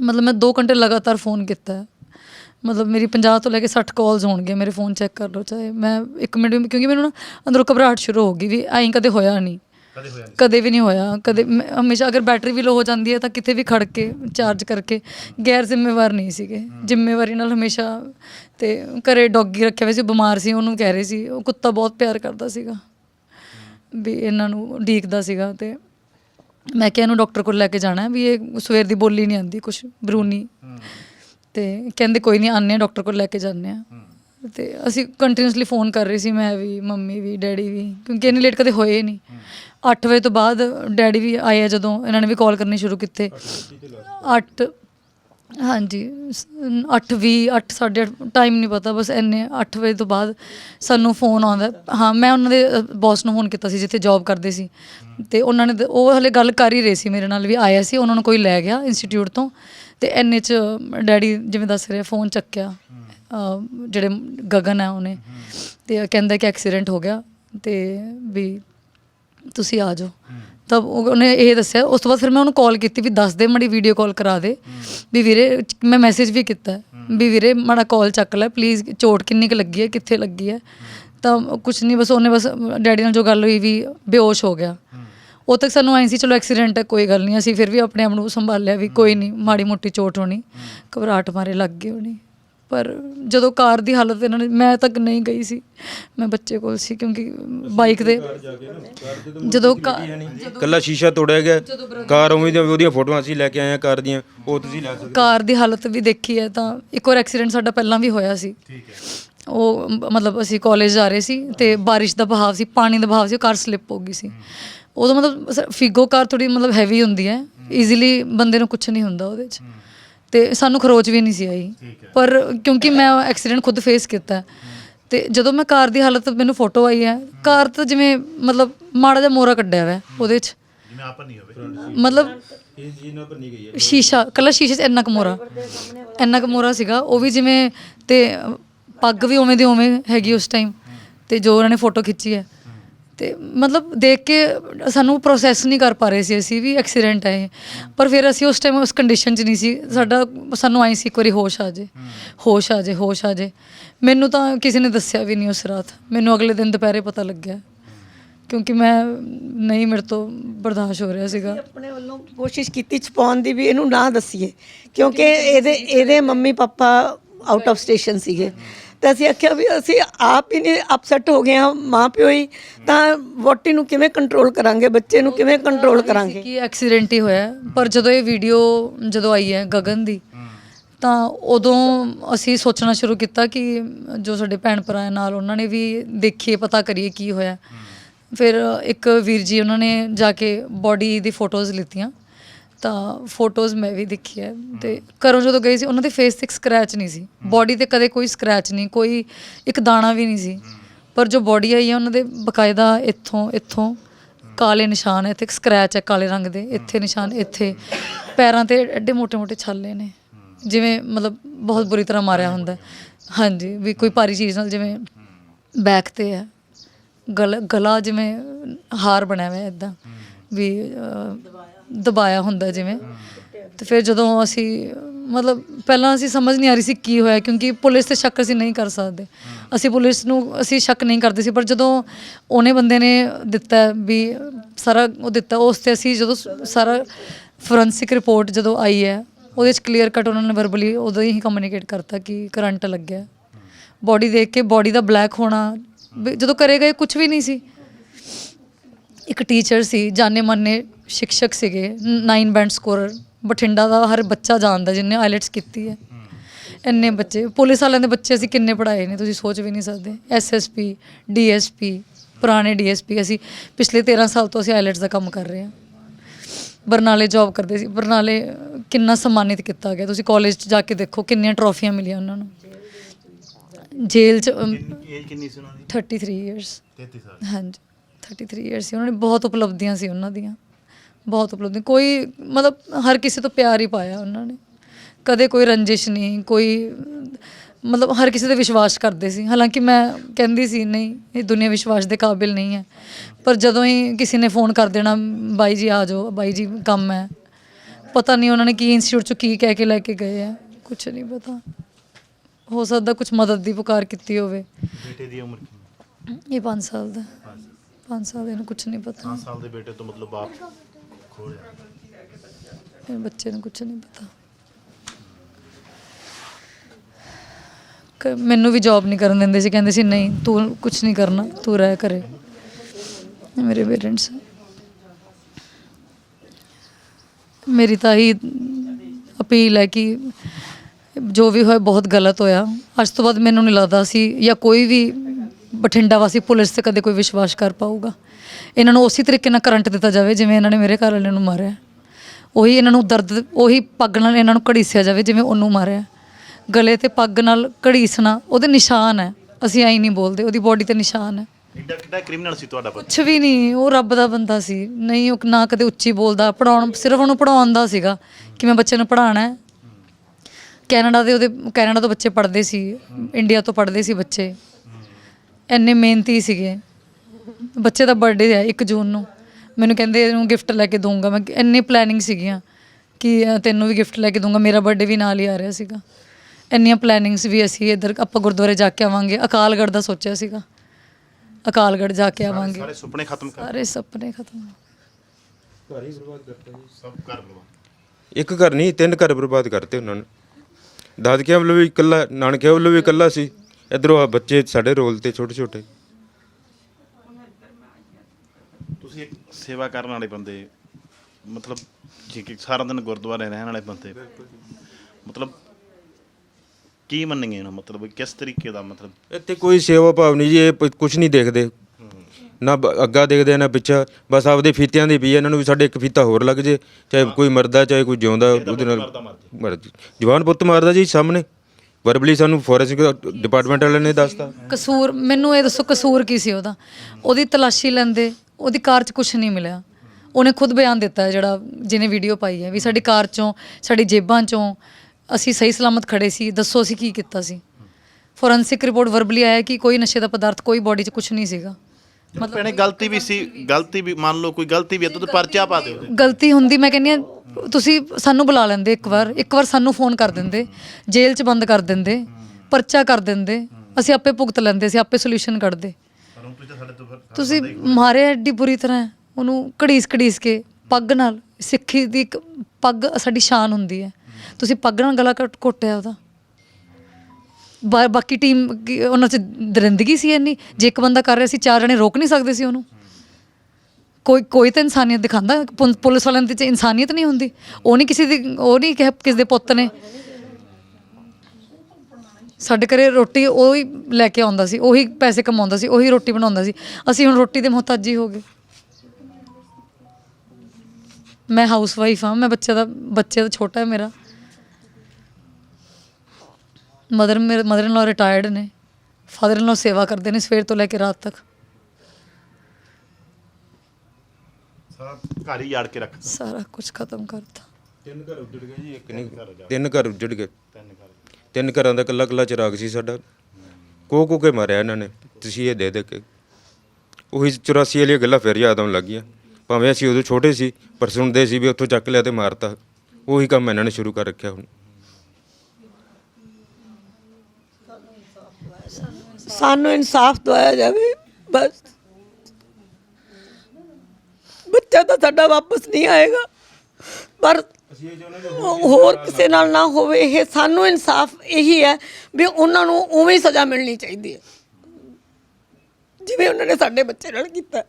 ਮਤਲਬ ਮੈਂ 2 ਘੰਟੇ ਲਗਾਤਾਰ ਫੋਨ ਕੀਤਾ। ਮਤਲਬ ਮੇਰੀ 50 ਤੋਂ ਲੈ ਕੇ 60 ਕਾਲਸ ਹੋਣਗੇ ਮੇਰੇ ਫੋਨ ਚੈੱਕ ਕਰ ਲਓ ਚਾਹੇ ਮੈਂ ਇੱਕ ਮਿੰਟ ਵੀ ਕਿਉਂਕਿ ਮੈਨੂੰ ਨਾ ਅੰਦਰੋਂ ਘਬਰਾਹਟ ਸ਼ੁਰੂ ਹੋ ਗਈ ਵੀ ਐਂ ਕਦੇ ਹੋਇਆ ਨਹੀਂ। ਕਦੇ ਹੋਇਆ ਕਦੇ ਵੀ ਨਹੀਂ ਹੋਇਆ। ਕਦੇ ਮੈਂ ਹਮੇਸ਼ਾ ਅਗਰ ਬੈਟਰੀ ਵੀ ਲੋ ਹੋ ਜਾਂਦੀ ਹੈ ਤਾਂ ਕਿਤੇ ਵੀ ਖੜ ਕੇ ਚਾਰਜ ਕਰਕੇ ਗੈਰ ਜ਼ਿੰਮੇਵਾਰ ਨਹੀਂ ਸੀਗੇ। ਜ਼ਿੰਮੇਵਾਰੀ ਨਾਲ ਹਮੇਸ਼ਾ ਤੇ ਘਰੇ ਡੌਗੀ ਰੱਖਿਆ ਹੋਇਆ ਸੀ ਉਹ ਬਿਮਾਰ ਸੀ ਉਹਨੂੰ ਕਹਿ ਰਹੇ ਸੀ ਉਹ ਕੁੱਤਾ ਬਹੁਤ ਪਿਆਰ ਕਰਦਾ ਸੀਗਾ। ਵੀ ਇਹਨਾਂ ਨੂੰ ਢੀਕਦਾ ਸੀਗਾ ਤੇ ਮੈਂ ਕਿਹਾ ਇਹਨੂੰ ਡਾਕਟਰ ਕੋਲ ਲੈ ਕੇ ਜਾਣਾ ਹੈ ਵੀ ਇਹ ਸਵੇਰ ਦੀ ਬੋਲੀ ਨਹੀਂ ਆਂਦੀ ਕੁਝ ਬਰੂਨੀ। ਤੇ ਕਹਿੰਦੇ ਕੋਈ ਨਹੀਂ ਆਨੇ ਡਾਕਟਰ ਕੋਲ ਲੈ ਕੇ ਜਾਂਦੇ ਆ ਤੇ ਅਸੀਂ ਕੰਟੀਨਿਊਸਲੀ ਫੋਨ ਕਰ ਰਹੇ ਸੀ ਮੈਂ ਵੀ ਮੰਮੀ ਵੀ ਡੈਡੀ ਵੀ ਕਿਉਂਕਿ ਇੰਨੀ ਲੇਟ ਕਦੇ ਹੋਏ ਨਹੀਂ। 8 ਵਜੇ ਤੋਂ ਬਾਅਦ ਡੈਡੀ ਵੀ ਆਏ ਆ ਜਦੋਂ ਇਹਨਾਂ ਨੇ ਵੀ ਕਾਲ ਕਰਨੀ ਸ਼ੁਰੂ ਕੀਤੇ। 8 ਹਾਂਜੀ 8 ਵੀ 8 8:30 ਟਾਈਮ ਨਹੀਂ ਪਤਾ, ਬਸ ਇੰਨੇ 8 ਵਜੇ ਤੋਂ ਬਾਅਦ ਸਾਨੂੰ ਫੋਨ ਆਉਂਦਾ। ਹਾਂ, ਮੈਂ ਉਹਨਾਂ ਦੇ ਬੌਸ ਨੂੰ ਫੋਨ ਕੀਤਾ ਸੀ, ਜਿੱਥੇ ਜੌਬ ਕਰਦੇ ਸੀ। ਤੇ ਉਹਨਾਂ ਨੇ ਉਹ ਹਲੇ ਗੱਲ ਕਰ ਹੀ ਰਹੇ ਸੀ ਮੇਰੇ ਨਾਲ ਵੀ ਆਇਆ ਸੀ, ਉਹਨਾਂ ਨੂੰ ਕੋਈ ਲੈ ਗਿਆ ਇੰਸਟੀਚਿਊਟ ਤੋਂ। ਤੇ ਇੰਨੇ ਚ ਡੈਡੀ ਜਿਵੇਂ ਦੱਸ ਰਿਹਾ ਫੋਨ ਚੱਕਿਆ। ਜਿਹੜੇ ਗਗਨ ਹੈ ਉਹਨੇ। ਤੇ ਕਹਿੰਦਾ ਕਿ ਐਕਸੀਡੈਂਟ ਹੋ ਗਿਆ। ਤੇ ਵੀ ਤੁਸੀਂ ਆ ਜਾਓ। ਤਾਂ ਉਹ- ਉਹਨੇ ਇਹ ਦੱਸਿਆ ਉਸ ਤੋਂ ਬਾਅਦ ਫਿਰ ਮੈਂ ਉਹਨੂੰ ਕਾਲ ਕੀਤੀ ਵੀ ਦੱਸ ਦੇ ਮੜੀ ਵੀਡੀਓ ਕਾਲ ਕਰਾ ਦੇ ਵੀ ਵੀਰੇ ਮੈਂ ਮੈਸੇਜ ਵੀ ਕੀਤਾ। ਹੈ, ਵੀ ਵੀਰੇ ਮਾੜਾ ਕਾਲ ਚੱਕ ਲੈ ਪਲੀਜ਼ ਚੋਟ ਕਿੰਨੀ ਕੁ ਲੱਗੀ ਹੈ ਕਿੱਥੇ ਲੱਗੀ ਹੈ। ਤਾਂ ਕੁਛ ਨਹੀਂ ਬਸ ਉਹਨੇ ਬਸ ਡੈਡੀ ਨਾਲ ਜੋ ਗੱਲ ਹੋਈ ਵੀ ਬੇਹੋਸ਼ ਹੋ ਗਿਆ। ਉਹ ਤੱਕ ਸਾਨੂੰ ਐਂ ਸੀ ਚਲੋ ਐਕਸੀਡੈਂਟ ਹੈ ਕੋਈ ਗੱਲ ਨਹੀਂ ਅਸੀਂ ਫਿਰ ਵੀ ਆਪਣੇ ਆਪ ਨੂੰ ਸੰਭਾਲਿਆ ਵੀ ਕੋਈ ਨਹੀਂ ਮਾੜੀ ਮੋਟੀ ਚੋਟ ਹੋਣੀ ਘਬਰਾਹਟ ਮਾਰੇ ਲੱਗ ਗਏ ਹੋਣੀ। ਪਰ ਜਦੋਂ ਕਾਰ ਦੀ ਹਾਲਤ ਇਹਨਾਂ ਨੇ ਮੈਂ ਤੱਕ ਨਹੀਂ ਗਈ ਸੀ। ਮੈਂ ਬੱਚੇ ਕੋਲ ਸੀ ਕਿਉਂਕਿ ਬਾਈਕ ਦੇ। ਜਦੋਂ ਕੱਲਾ ਸ਼ੀਸ਼ਾ ਤੋੜਿਆ ਗਿਆ। ਕਾਰ ਉਵੇਂ ਦੀਆਂ ਉਹਦੀਆਂ ਫੋਟੋਆਂ ਅਸੀਂ ਲੈ ਕੇ ਆਏ ਆ ਕਾਰ ਦੀਆਂ। ਉਹ ਤੁਸੀਂ ਲੈ ਸਕਦੇ ਕਾਰ ਦੀ ਹਾਲਤ ਵੀ ਦੇਖੀ ਹੈ ਤਾਂ ਇੱਕ ਹੋਰ ਐਕਸੀਡੈਂਟ ਸਾਡਾ ਪਹਿਲਾਂ ਵੀ ਹੋਇਆ ਸੀ। ਠੀਕ ਹੈ। ਉਹ ਮਤਲਬ ਅਸੀਂ ਕਾਲਜ ਜਾ ਰਹੇ ਸੀ ਤੇ ਬਾਰਿਸ਼ ਦਾ ਬਹਾਵ ਸੀ ਪਾਣੀ ਦਾ ਬਹਾਵ ਸੀ ਕਾਰ ਸਲਿੱਪ ਹੋ ਗਈ ਸੀ। ਉਦੋਂ ਮਤਲਬ ਫਿਗੋ ਕਾਰ ਥੋੜੀ ਮਤਲਬ ਹੈਵੀ ਹੁੰਦੀ ਹੈ। ਈਜ਼ੀਲੀ ਬੰਦੇ ਨੂੰ ਕੁਝ ਨਹੀਂ ਹੁੰਦਾ ਉਹਦੇ 'ਚ। ਤੇ ਸਾਨੂੰ ਖਰੋਚ ਵੀ ਨਹੀਂ ਸੀ ਆਈ। ਪਰ ਕਿਉਂਕਿ ਮੈਂ ਐਕਸੀਡੈਂਟ ਖੁਦ ਫੇਸ ਕੀਤਾ। ਤੇ ਜਦੋਂ ਮੈਂ ਕਾਰ ਦੀ ਹਾਲਤ ਮੈਨੂੰ ਫੋਟੋ ਆਈ ਹੈ। ਕਾਰ ਤਾਂ ਜਿਵੇਂ ਮਤਲਬ ਮਾੜਾ ਜਿਹਾ ਮੋਰਾ ਕੱਢਿਆ ਹੋਇਆ ਹੈ ਉਹਦੇ 'ਚ। ਜਿਵੇਂ ਆਪਾਂ ਨਹੀਂ ਹੋਵੇ। ਮਤਲਬ ਨਾਲ ਗਈ ਹੈ। ਸ਼ੀਸ਼ਾ ਕੱਲਾ ਸ਼ੀਸ਼ੇ 'ਚ ਇੰਨਾ ਕੁ ਮੋਰਾ ਇੰਨਾ ਕੁ ਮੋਰਾ ਸੀਗਾ। ਉਹ ਵੀ ਜਿਵੇਂ ਤੇ ਪੱਗ ਵੀ ਉਵੇਂ ਦੀ ਉਵੇਂ ਹੈਗੀ ਉਸ ਟਾਈਮ ਤੇ ਜੋ ਉਹਨਾਂ ਨੇ ਫੋਟੋ ਖਿੱਚੀ ਹੈ। ਤੇ ਮਤਲਬ ਦੇਖ ਕੇ ਸਾਨੂੰ ਪ੍ਰੋਸੈਸ ਨਹੀਂ ਕਰ ਪਾ ਰਹੇ ਸੀ ਅਸੀਂ ਵੀ ਐਕਸੀਡੈਂਟ ਹੈ ਇਹ ਪਰ ਫਿਰ ਅਸੀਂ ਉਸ ਟਾਈਮ ਉਸ ਕੰਡੀਸ਼ਨ 'ਚ ਨਹੀਂ ਸੀ। ਸਾਡਾ ਸਾਨੂੰ ਆਈ ਸੀ ਇੱਕ ਵਾਰੀ ਹੋਸ਼ ਆ ਜੇ ਹੋਸ਼ ਆ ਜੇ ਹੋਸ਼ ਆ ਜੇ ਮੈਨੂੰ ਤਾਂ ਕਿਸੇ ਨੇ ਦੱਸਿਆ ਵੀ ਨਹੀਂ ਉਸ ਰਾਤ। ਮੈਨੂੰ ਅਗਲੇ ਦਿਨ ਦੁਪਹਿਰੇ ਪਤਾ ਲੱਗਿਆ। ਕਿਉਂਕਿ ਮੈਂ ਨਹੀਂ ਮੇਰੇ ਤੋਂ ਬਰਦਾਸ਼ਤ ਹੋ ਰਿਹਾ ਸੀਗਾ। ਆਪਣੇ ਵੱਲੋਂ ਕੋਸ਼ਿਸ਼ ਕੀਤੀ ਛਪਾਉਣ ਦੀ ਵੀ ਇਹਨੂੰ ਨਾ ਦੱਸੀਏ। ਕਿਉਂਕਿ ਇਹਦੇ ਇਹਦੇ mummy papa out of station ਸੀਗੇ ਤਾਂ ਅਸੀਂ ਆਖਿਆ ਵੀ ਅਸੀਂ ਆਪ ਹੀ ਨਹੀਂ ਅਪਸੈਟ ਹੋ ਗਏ ਹਾਂ ਮਾਂ ਪਿਓ ਹੀ। ਤਾਂ ਵੋਟੀ ਨੂੰ ਕਿਵੇਂ ਕੰਟਰੋਲ ਕਰਾਂਗੇ? ਬੱਚੇ ਨੂੰ ਕਿਵੇਂ ਕੰਟਰੋਲ ਕਰਾਂਗੇ? ਕਿ ਐਕਸੀਡੈਂਟ ਹੀ ਹੋਇਆ। ਪਰ ਜਦੋਂ ਇਹ ਵੀਡੀਓ ਜਦੋਂ ਆਈ ਹੈ ਗਗਨ ਦੀ ਤਾਂ ਉਦੋਂ ਅਸੀਂ ਸੋਚਣਾ ਸ਼ੁਰੂ ਕੀਤਾ ਕਿ ਜੋ ਸਾਡੇ ਭੈਣ ਭਰਾ ਨਾਲ ਉਹਨਾਂ ਨੇ ਵੀ ਦੇਖੀਏ ਪਤਾ ਕਰੀਏ ਕੀ ਹੋਇਆ। ਫਿਰ ਇੱਕ ਵੀਰ ਜੀ ਉਹਨਾਂ ਨੇ ਜਾ ਕੇ ਬੋਡੀ ਦੀ ਫੋਟੋਜ਼ ਲਿੱਤੀਆਂ। ਤਾਂ ਫੋਟੋਜ਼ ਮੈਂ ਵੀ ਦੇਖੀ ਹੈ ਤੇ ਘਰੋਂ ਜਦੋਂ ਗਈ ਸੀ ਉਹਨਾਂ ਦੇ ਫੇਸ ਤੇ ਇੱਕ ਸਕ੍ਰੈਚ ਨਹੀਂ ਸੀ। ਬਾਡੀ ਤੇ ਕਦੇ ਕੋਈ ਸਕ੍ਰੈਚ ਨਹੀਂ ਕੋਈ ਇੱਕ ਦਾਣਾ ਵੀ ਨਹੀਂ ਸੀ। ਪਰ ਜੋ ਬਾਡੀ ਆਈ ਹੈ ਉਹਨਾਂ ਦੇ ਬਕਾਇਦਾ ਇੱਥੋਂ ਇੱਥੋਂ ਕਾਲੇ ਨਿਸ਼ਾਨ ਹੈ ਤੇ ਇੱਕ ਸਕ੍ਰੈਚ ਹੈ ਕਾਲੇ ਰੰਗ ਦੇ ਇੱਥੇ ਨਿਸ਼ਾਨ ਇੱਥੇ। ਪੈਰਾਂ ਤੇ ਐਡੇ ਮੋਟੇ ਮੋਟੇ ਛਾਲੇ ਨੇ। ਜਿਵੇਂ ਮਤਲਬ ਬਹੁਤ ਬੁਰੀ ਤਰ੍ਹਾਂ ਮਾਰਿਆ ਹੁੰਦਾ ਹਾਂਜੀ ਵੀ ਕੋਈ ਭਾਰੀ ਚੀਜ਼ ਨਾਲ ਜਿਵੇਂ ਬੈਕ ਤੇ ਹੈ। ਗਲਾ ਜਿਵੇਂ ਹਾਰ ਬਣਿਆ ਹੋਇਆ ਇਦਾਂ ਵੀ ਦਬਾਇਆ ਹੁੰਦਾ ਜਿਵੇਂ। ਤੇ ਫਿਰ ਜਦੋਂ ਅਸੀਂ ਮਤਲਬ ਪਹਿਲਾਂ ਅਸੀਂ ਸਮਝ ਨਹੀਂ ਆ ਰਹੀ ਸੀ ਕੀ ਹੋਇਆ ਕਿਉਂਕਿ ਪੁਲਿਸ ਤੇ ਸ਼ੱਕ ਅਸੀਂ ਨਹੀਂ ਕਰ ਸਕਦੇ। ਅਸੀਂ ਪੁਲਿਸ ਨੂੰ ਅਸੀਂ ਸ਼ੱਕ ਨਹੀਂ ਕਰਦੇ ਸੀ ਪਰ ਜਦੋਂ ਉਹਨੇ ਬੰਦੇ ਨੇ ਦਿੱਤਾ ਵੀ ਸਾਰਾ ਉਹ ਦਿੱਤਾ ਉਸ ਤੇ ਅਸੀਂ ਜਦੋਂ ਸਾਰਾ ਫੋਰੈਂਸਿਕ ਰਿਪੋਰਟ ਜਦੋਂ ਆਈ ਹੈ ਉਹਦੇ ਚ ਕਲੀਅਰ ਕੱਟ ਉਹਨਾਂ ਨੇ ਵਰਬਲੀ ਉਦੋਂ ਹੀ ਕਮਿਊਨੀਕੇਟ ਕਰਤਾ ਕਿ ਕਰੰਟ ਲੱਗਿਆ। ਬੋਡੀ ਦੇਖ ਕੇ ਬੋਡੀ ਦਾ ਬਲੈਕ ਹੋਣਾ ਜਦੋਂ ਕਰੇ ਗਏ ਕੁਝ ਵੀ ਨਹੀਂ ਸੀ। ਇੱਕ ਟੀਚਰ ਸੀ ਜਾਣੇ ਮਾਨੇ ਸਿੱਖਿਅਕ ਸੀਗੇ 9 ਬੈਂਡ ਸਕੋਰਰ ਬਠਿੰਡਾ ਦਾ ਹਰ ਬੱਚਾ ਜਾਣਦਾ ਜਿਹਨੇ ਆਈਲੈਟਸ ਕੀਤੀ ਹੈ। ਇੰਨੇ ਬੱਚੇ ਪੁਲਿਸ ਵਾਲਿਆਂ ਦੇ ਬੱਚੇ ਅਸੀਂ ਕਿੰਨੇ ਪੜਾਏ ਨੇ ਤੁਸੀਂ ਸੋਚ ਵੀ ਨਹੀਂ ਸਕਦੇ। ਐਸਐਸਪੀ ਡੀਐਸਪੀ ਪੁਰਾਣੇ ਡੀਐਸਪੀ ਅਸੀਂ ਪਿਛਲੇ 13 ਸਾਲ ਤੋਂ ਅਸੀਂ ਆਈਲੈਟਸ ਦਾ ਕੰਮ ਕਰ ਰਹੇ ਹਾਂ। ਬਰਨਾਲੇ ਜੌਬ ਕਰਦੇ ਸੀ। ਬਰਨਾਲੇ ਕਿੰਨਾ ਸਨਮਾਨਿਤ ਕੀਤਾ ਗਿਆ। ਤੁਸੀਂ ਕਾਲਜ 'ਚ ਜਾ ਕੇ ਦੇਖੋ ਕਿੰਨੀਆਂ ਟਰੋਫੀਆਂ ਮਿਲੀਆਂ ਉਹਨਾਂ ਨੂੰ। ਜੇਲ੍ਹ 'ਚ ਏਜ ਕਿੰਨੀ ਸੀ ਉਹਨਾਂ ਦੀ? 33 ਇਅਰਸ 33 ਸਾਲ। ਹਾਂਜੀ। 33 ਇਅਰਸ ਸੀ ਉਹਨਾਂ ਨੇ ਬਹੁਤ ਉਪਲਬਧੀਆਂ ਸੀ ਉਹਨਾਂ ਦੀਆਂ ਬਹੁਤ ਉਪਲਬਧੀਆਂ। ਕੋਈ ਮਤਲਬ ਹਰ ਕਿਸੇ ਤੋਂ ਪਿਆਰ ਹੀ ਪਾਇਆ ਉਹਨਾਂ ਨੇ। ਕਦੇ ਕੋਈ ਰੰਜਿਸ਼ ਨਹੀਂ ਕੋਈ ਮਤਲਬ ਹਰ ਕਿਸੇ ਤੇ ਵਿਸ਼ਵਾਸ ਕਰਦੇ ਸੀ। ਹਾਲਾਂਕਿ ਮੈਂ ਕਹਿੰਦੀ ਸੀ ਨਹੀਂ ਇਹ ਦੁਨੀਆ ਵਿਸ਼ਵਾਸ ਦੇ ਕਾਬਿਲ ਨਹੀਂ ਹੈ। ਪਰ ਜਦੋਂ ਹੀ ਕਿਸੇ ਨੇ ਫੋਨ ਕਰ ਦੇਣਾ ਬਾਈ ਜੀ ਆ ਜਾਓ ਬਾਈ ਜੀ ਕੰਮ ਹੈ। ਪਤਾ ਨਹੀਂ ਉਹਨਾਂ ਨੇ ਕੀ ਇੰਸਟੀਚਿਊਟ ਚ ਕੀ ਕਹਿ ਕੇ ਲੈ ਕੇ ਗਏ ਆ ਕੁਝ ਨਹੀਂ ਪਤਾ। ਹੋ ਸਕਦਾ ਕੁਝ ਮਦਦ ਦੀ ਪੁਕਾਰ ਕੀਤੀ ਹੋਵੇ। ਬੇਟੇ ਦੀ ਉਮਰ ਕਿੰਨੀ? ਇਹ 5 ਸਾਲ ਦਾ। 5 ਸਾਲ ਦਾ ਇਹਨੂੰ ਕੁਝ ਨਹੀਂ ਪਤਾ। 5 ਸਾਲ ਦੇ ਬੇਟੇ ਤੋਂ ਮਤਲਬ ਆਪ ਖੋਲਿਆ ਮੇਰੇ ਬੱਚੇ ਨੂੰ ਕੁਝ ਨਹੀਂ ਪਤਾ। ਕ- ਮੈਨੂੰ ਵੀ ਜੌਬ ਨਹੀਂ ਕਰਨ ਦਿੰਦੇ ਸੀ। ਕਹਿੰਦੇ ਸੀ ਨਹੀਂ ਤੂੰ ਕੁਝ ਨਹੀਂ ਕਰਨਾ ਤੂੰ ਰਹਿ ਕਰੇ ਮੇਰੇ ਪੇਰੈਂਟਸ ਮੇਰੀ ਤਾਂ ਹੀ ਅਪੀਲ ਹੈ ਕਿ ਜੋ ਵੀ ਹੋਇਆ ਬਹੁਤ ਗਲਤ ਹੋਇਆ। ਅੱਜ ਤੋਂ ਬਾਅਦ ਮੈਨੂੰ ਨਹੀਂ ਲੱਗਦਾ ਸੀ ਜਾਂ ਕੋਈ ਵੀ ਬਠਿੰਡਾ ਵਾਸੀ ਪੁਲਿਸ ਤੇ ਕਦੇ ਕੋਈ ਵਿਸ਼ਵਾਸ ਕਰ ਪਾਊਗਾ? ਇਹਨਾਂ ਨੂੰ ਉਸੇ ਤਰੀਕੇ ਨਾਲ ਕਰੰਟ ਦਿੱਤਾ ਜਾਵੇ ਜਿਵੇਂ ਇਹਨਾਂ ਨੇ ਮੇਰੇ ਘਰ ਵਾਲਿਆਂ ਨੂੰ ਮਾਰਿਆ। ਉਹੀ ਇਹਨਾਂ ਨੂੰ ਦਰਦ ਉਹੀ ਪੱਗ ਨਾਲ ਇਹਨਾਂ ਨੂੰ ਘੜੀਸਿਆ ਜਾਵੇ ਜਿਵੇਂ ਉਹਨੂੰ ਮਾਰਿਆ। ਗਲੇ ਤੇ ਪੱਗ ਨਾਲ ਘੜੀਸਣਾ ਉਹਦੇ ਨਿਸ਼ਾਨ ਹੈ। ਅਸੀਂ ਐਂ ਨਹੀਂ ਬੋਲਦੇ ਉਹਦੀ ਬੋਡੀ ਤੇ ਨਿਸ਼ਾਨ ਹੈ। ਐਡਾ ਕਿੱਡਾ ਕ੍ਰਿਮੀਨਲ ਸੀ ਤੁਹਾਡਾ ਬੱਚਾ ਕੁਛ ਵੀ ਨਹੀਂ ਉਹ ਰੱਬ ਦਾ ਬੰਦਾ ਸੀ। ਨਹੀਂ ਉਹ ਨਾ ਕਦੇ ਉੱਚੀ ਬੋਲਦਾ ਪੜਾਉਣ ਸਿਰਫ ਉਹਨੂੰ ਪੜਾਉਣ ਦਾ ਸੀਗਾ ਕਿ ਮੈਂ ਬੱਚੇ ਨੂੰ ਪੜਾਉਣਾ ਹੈ। ਕੈਨੇਡਾ ਦੇ ਉਹਦੇ ਕੈਨੇਡਾ ਤੋਂ ਬੱਚੇ ਪੜ੍ਹਦੇ ਸੀ ਇੰਡੀਆ ਤੋਂ ਪੜ੍ਹਦੇ ਸੀ ਬੱਚੇ। ਇੰਨੇ ਮਿਹਨਤੀ ਸੀਗੇ। ਬੱਚੇ ਦਾ ਬਰਥਡੇ ਹੈ 1 ਜੂਨ ਨੂੰ। ਮੈਨੂੰ ਕਹਿੰਦੇ ਇਹਨੂੰ ਗਿਫਟ ਲੈ ਕੇ ਦਊਂਗਾ। ਮੈਂ ਇੰਨੀ ਪਲੈਨਿੰਗ ਸੀਗੀਆਂ ਕਿ ਅ, ਤੈਨੂੰ ਵੀ ਗਿਫਟ ਲੈ ਕੇ ਦਊਂਗਾ। ਮੇਰਾ ਬਰਥਡੇ ਵੀ ਨਾਲ ਹੀ ਆ ਰਿਹਾ ਸੀਗਾ। ਇੰਨੀਆਂ ਪਲੈਨਿੰਗਸ ਵੀ ਅਸੀਂ ਇੱਧਰ ਆਪਾਂ ਗੁਰਦੁਆਰੇ ਜਾ ਕੇ ਆਵਾਂਗੇ। ਅਕਾਲਗੜ੍ਹ ਦਾ ਸੋਚਿਆ ਸੀਗਾ। ਅਕਾਲਗੜ੍ਹ ਜਾ ਕੇ ਆਵਾਂਗੇ। ਸਾਰੇ ਸੁਪਨੇ ਖਤਮ ਕਰ ਸਾਰੇ ਸੁਪਨੇ ਖਤਮ। ਸਭ ਕਰ ਲਵਾ ਇੱਕ ਘਰ ਨਹੀਂ ਤਿੰਨ ਘਰ ਬਰਬਾਦ ਕਰਤੇ ਉਹਨਾਂ ਨੇ। ਦਾਦਕਿਆਂ ਵੱਲੋਂ ਵੀ ਇਕੱਲਾ ਨਾਨਕਿਆਂ ਵੱਲੋਂ ਵੀ ਇਕੱਲਾ ਸੀ। ਇਧਰੋਂ ਆ ਬੱਚੇ ਸਾਡੇ ਰੋਲ ਤੇ ਛੋਟੇ ਛੋਟੇ। ਤੁਸੀਂ ਇੱਕ ਸੇਵਾ ਕਰਨ ਵਾਲੇ ਬੰਦੇ ਮਤਲਬ ਜੀ ਕਿ ਸਾਰਾ ਦਿਨ ਗੁਰਦੁਆਰੇ ਰਹਿਣ ਵਾਲੇ ਬੰਦੇ ਮਤਲਬ ਕੀ ਮੰਨਗੇ ਇਹਨਾਂ? ਮਤਲਬ ਕਿਸ ਤਰੀਕੇ ਦਾ ਮਤਲਬ? ਇੱਥੇ ਕੋਈ ਸੇਵਾ ਭਾਵ ਨਹੀਂ ਜੀ ਇਹ ਕੁਝ ਨਹੀਂ ਦੇਖਦੇ। ਨਾ ਅੱਗਾ ਦੇਖਦੇ ਨਾ ਪਿੱਛਾ। ਬਸ ਆਪਦੇ ਫੀਤਿਆਂ ਦੀ ਵੀ ਇਹਨਾਂ ਨੂੰ ਵੀ ਸਾਡੇ ਇੱਕ ਫੀਤਾ ਹੋਰ ਲੱਗ ਜੇ ਚਾਹੇ ਕੋਈ ਮਰਦਾ ਚਾਹੇ ਕੋਈ ਜਿਉਂਦਾ ਉਹਦੇ ਨਾਲ। ਜਵਾਨ ਪੁੱਤ ਮਾਰਦਾ ਜੀ ਸਾਹਮਣੇ। ਵਰਬਲੀ ਸਾਨੂੰ ਫੋਰੈਂਸਿਕ ਡਿਪਾਰਟਮੈਂਟ ਵਾਲਿਆਂ ਨੇ ਦੱਸਤਾ। ਕਸੂਰ, ਮੈਨੂੰ ਇਹ ਦੱਸੋ ਕਸੂਰ ਕੀ ਸੀ ਉਹਦਾ? ਉਹਦੀ ਤਲਾਸ਼ੀ ਲੈਂਦੇ, ਉਹਦੀ ਕਾਰ 'ਚ ਕੁਝ ਨਹੀਂ ਮਿਲਿਆ। ਉਹਨੇ ਖੁਦ ਬਿਆਨ ਦਿੱਤਾ ਹੈ ਜਿਹੜਾ ਜਿਹਨੇ ਵੀਡੀਓ ਪਾਈ ਹੈ ਵੀ ਸਾਡੀ ਕਾਰ 'ਚੋਂ, ਸਾਡੀ ਜੇਬਾਂ 'ਚੋਂ ਅਸੀਂ ਸਹੀ ਸਲਾਮਤ ਖੜੇ ਸੀ, ਦੱਸੋ ਅਸੀਂ ਕੀ ਕੀਤਾ ਸੀ। ਫੋਰੈਂਸਿਕ ਰਿਪੋਰਟ ਵਰਬਲੀ ਆਇਆ ਕਿ ਕੋਈ ਨਸ਼ੇ ਦਾ ਪਦਾਰਥ ਕੋਈ ਬੋਡੀ 'ਚ ਕੁਝ ਨਹੀਂ ਸੀਗਾ। ਮਤਲਬ ਭੈਣੇ ਗਲਤੀ ਵੀ ਸੀ ਗਲਤੀ ਵੀ ਮੰਨ ਲਓ ਕੋਈ ਗਲਤੀ ਵੀ ਹੈ ਤਾਂ ਪਰਚਾ ਪਾ ਦਿਓ। ਗਲਤੀ ਹੁੰਦੀ ਮੈਂ ਕਹਿੰਦੀ ਆ ਤੁਸੀਂ ਸਾਨੂੰ ਬੁਲਾ ਲੈਂਦੇ ਇੱਕ ਵਾਰ ਇੱਕ ਵਾਰ ਸਾਨੂੰ ਫੋਨ ਕਰ ਦਿੰਦੇ ਜੇਲ੍ਹ 'ਚ ਬੰਦ ਕਰ ਦਿੰਦੇ ਪਰਚਾ ਕਰ ਦਿੰਦੇ ਅਸੀਂ ਆਪੇ ਭੁਗਤ ਲੈਂਦੇ ਅਸੀਂ ਆਪੇ ਸੋਲੂਸ਼ਨ ਕੱਢਦੇ। ਤੁਸੀਂ ਮਾਰਿਆ ਐਡੀ ਬੁਰੀ ਤਰ੍ਹਾਂ ਉਹਨੂੰ ਘੜੀਸ ਘੜੀਸ ਕੇ ਪੱਗ ਨਾਲ ਸਿੱਖੀ ਦੀ ਇੱਕ ਪੱਗ ਸਾਡੀ ਸ਼ਾਨ ਹੁੰਦੀ ਹੈ। ਤੁਸੀਂ ਪੱਗ ਨਾਲ ਗਲਾ ਘੁੱਟ- ਘੁੱਟਿਆ ਉਹਦਾ। ਬਾ- ਬਾਕੀ ਟੀਮ ਕੀ- ਉਹਨਾਂ 'ਚ ਦਰਿੰਦਗੀ ਸੀ ਇੰਨੀ। ਜੇ ਇੱਕ ਬੰਦਾ ਕਰ ਰਿਹਾ ਸੀ, ਚਾਰ ਜਣੇ ਰੋਕ ਨਹੀਂ ਸਕਦੇ ਸੀ ਉਹਨੂੰ। ਕੋਈ ਕੋਈ ਤਾਂ ਇਨਸਾਨੀਅਤ ਦਿਖਾਉਂਦਾ। ਪੁਲ ਪੁਲਿਸ ਵਾਲਿਆਂ ਦੇ ਚ ਇਨਸਾਨੀਅਤ ਨਹੀਂ ਹੁੰਦੀ। ਉਹ ਨਹੀਂ ਕਿਸੇ ਦੀ ਉਹ ਨਹੀਂ ਕਿ ਕਿਸੇ ਦੇ ਪੁੱਤ ਨੇ। ਸਾਡੇ ਘਰੇ ਰੋਟੀ ਉਹ ਹੀ ਲੈ ਕੇ ਆਉਂਦਾ ਸੀ। ਉਹੀ ਪੈਸੇ ਕਮਾਉਂਦਾ ਸੀ। ਉਹੀ ਰੋਟੀ ਬਣਾਉਂਦਾ ਸੀ। ਅਸੀਂ ਹੁਣ ਰੋਟੀ ਦੇ ਮੁਹਤਾਜੀ ਹੋ ਗਏ। ਮੈਂ ਹਾਊਸ ਵਾਈਫ ਹਾਂ। ਮੈਂ ਬੱਚੇ ਦਾ ਬੱਚੇ ਦਾ ਛੋਟਾ ਹੈ ਮੇਰਾ। ਮਦਰ ਮੇਰੇ ਮਦਰ ਇਨ ਲਾ ਰਿਟਾਇਰਡ ਨੇ। ਫਾਦਰ ਇਨ ਲਾ ਸੇਵਾ ਕਰਦੇ ਨੇ ਸਵੇਰ ਤੋਂ ਲੈ ਕੇ ਰਾਤ ਤੱਕ। ਸਾਰਾ ਘਰ ਹੀ ਯਾੜ ਕੇ ਰੱਖ ਸਾਰਾ ਕੁਝ ਖਤਮ ਕਰਤਾ। ਤਿੰਨ ਘਰ ਉੱਜੜ ਗਏ ਜੀ ਇੱਕ ਨਹੀਂ ਤਿੰਨ ਘਰ ਉੱਜੜ ਗਏ। ਤਿੰਨ ਘਰ ਤਿੰਨ ਘਰਾਂ ਦਾ ਕੱਲਾ ਕੱਲਾ ਚਿਰਾਗ ਸੀ ਸਾਡਾ। ਕੋ ਕੋ ਕੇ ਮਾਰਿਆ ਇਹਨਾਂ ਨੇ ਤੁਸੀਂ ਇਹ ਦੇ ਦੇ ਕੇ। ਉਹੀ 84 ਵਾਲੀਆਂ ਗੱਲਾਂ ਫਿਰ ਯਾਦ ਆਉਣ ਲੱਗੀਆਂ। ਭਾਵੇਂ ਅਸੀਂ ਉਦੋਂ ਛੋਟੇ ਸੀ ਪਰ ਸੁਣਦੇ ਸੀ ਵੀ ਉੱਥੋਂ ਚੱਕ ਲਿਆ ਤੇ ਮਾਰਤਾ। ਉਹੀ ਕੰਮ ਇਹਨਾਂ ਨੇ ਸ਼ੁਰੂ ਕਰ ਰੱਖਿਆ ਹੁਣ। ਸਾਨੂੰ ਇਨਸਾਫ ਦਵਾਇਆ ਜਾਵੇ, ਬਸ। ਬੱਚਾ ਤਾਂ ਸਾਡਾ ਵਾਪਸ ਨਹੀਂ ਆਏਗਾ। ਪਰ ਹੋਰ ਕਿਸੇ ਨਾਲ ਨਾ ਹੋਵੇ, ਇਹ ਸਾਨੂੰ ਇਨਸਾਫ ਇਹੀ ਹੈ ਵੀ ਉਹਨਾਂ ਨੂੰ ਉਵੇਂ ਹੀ ਸਜ਼ਾ ਮਿਲਣੀ ਚਾਹੀਦੀ ਹੈ। ਜਿਵੇਂ ਉਹਨਾਂ ਨੇ ਸਾਡੇ ਬੱਚੇ ਨਾਲ ਕੀਤਾ।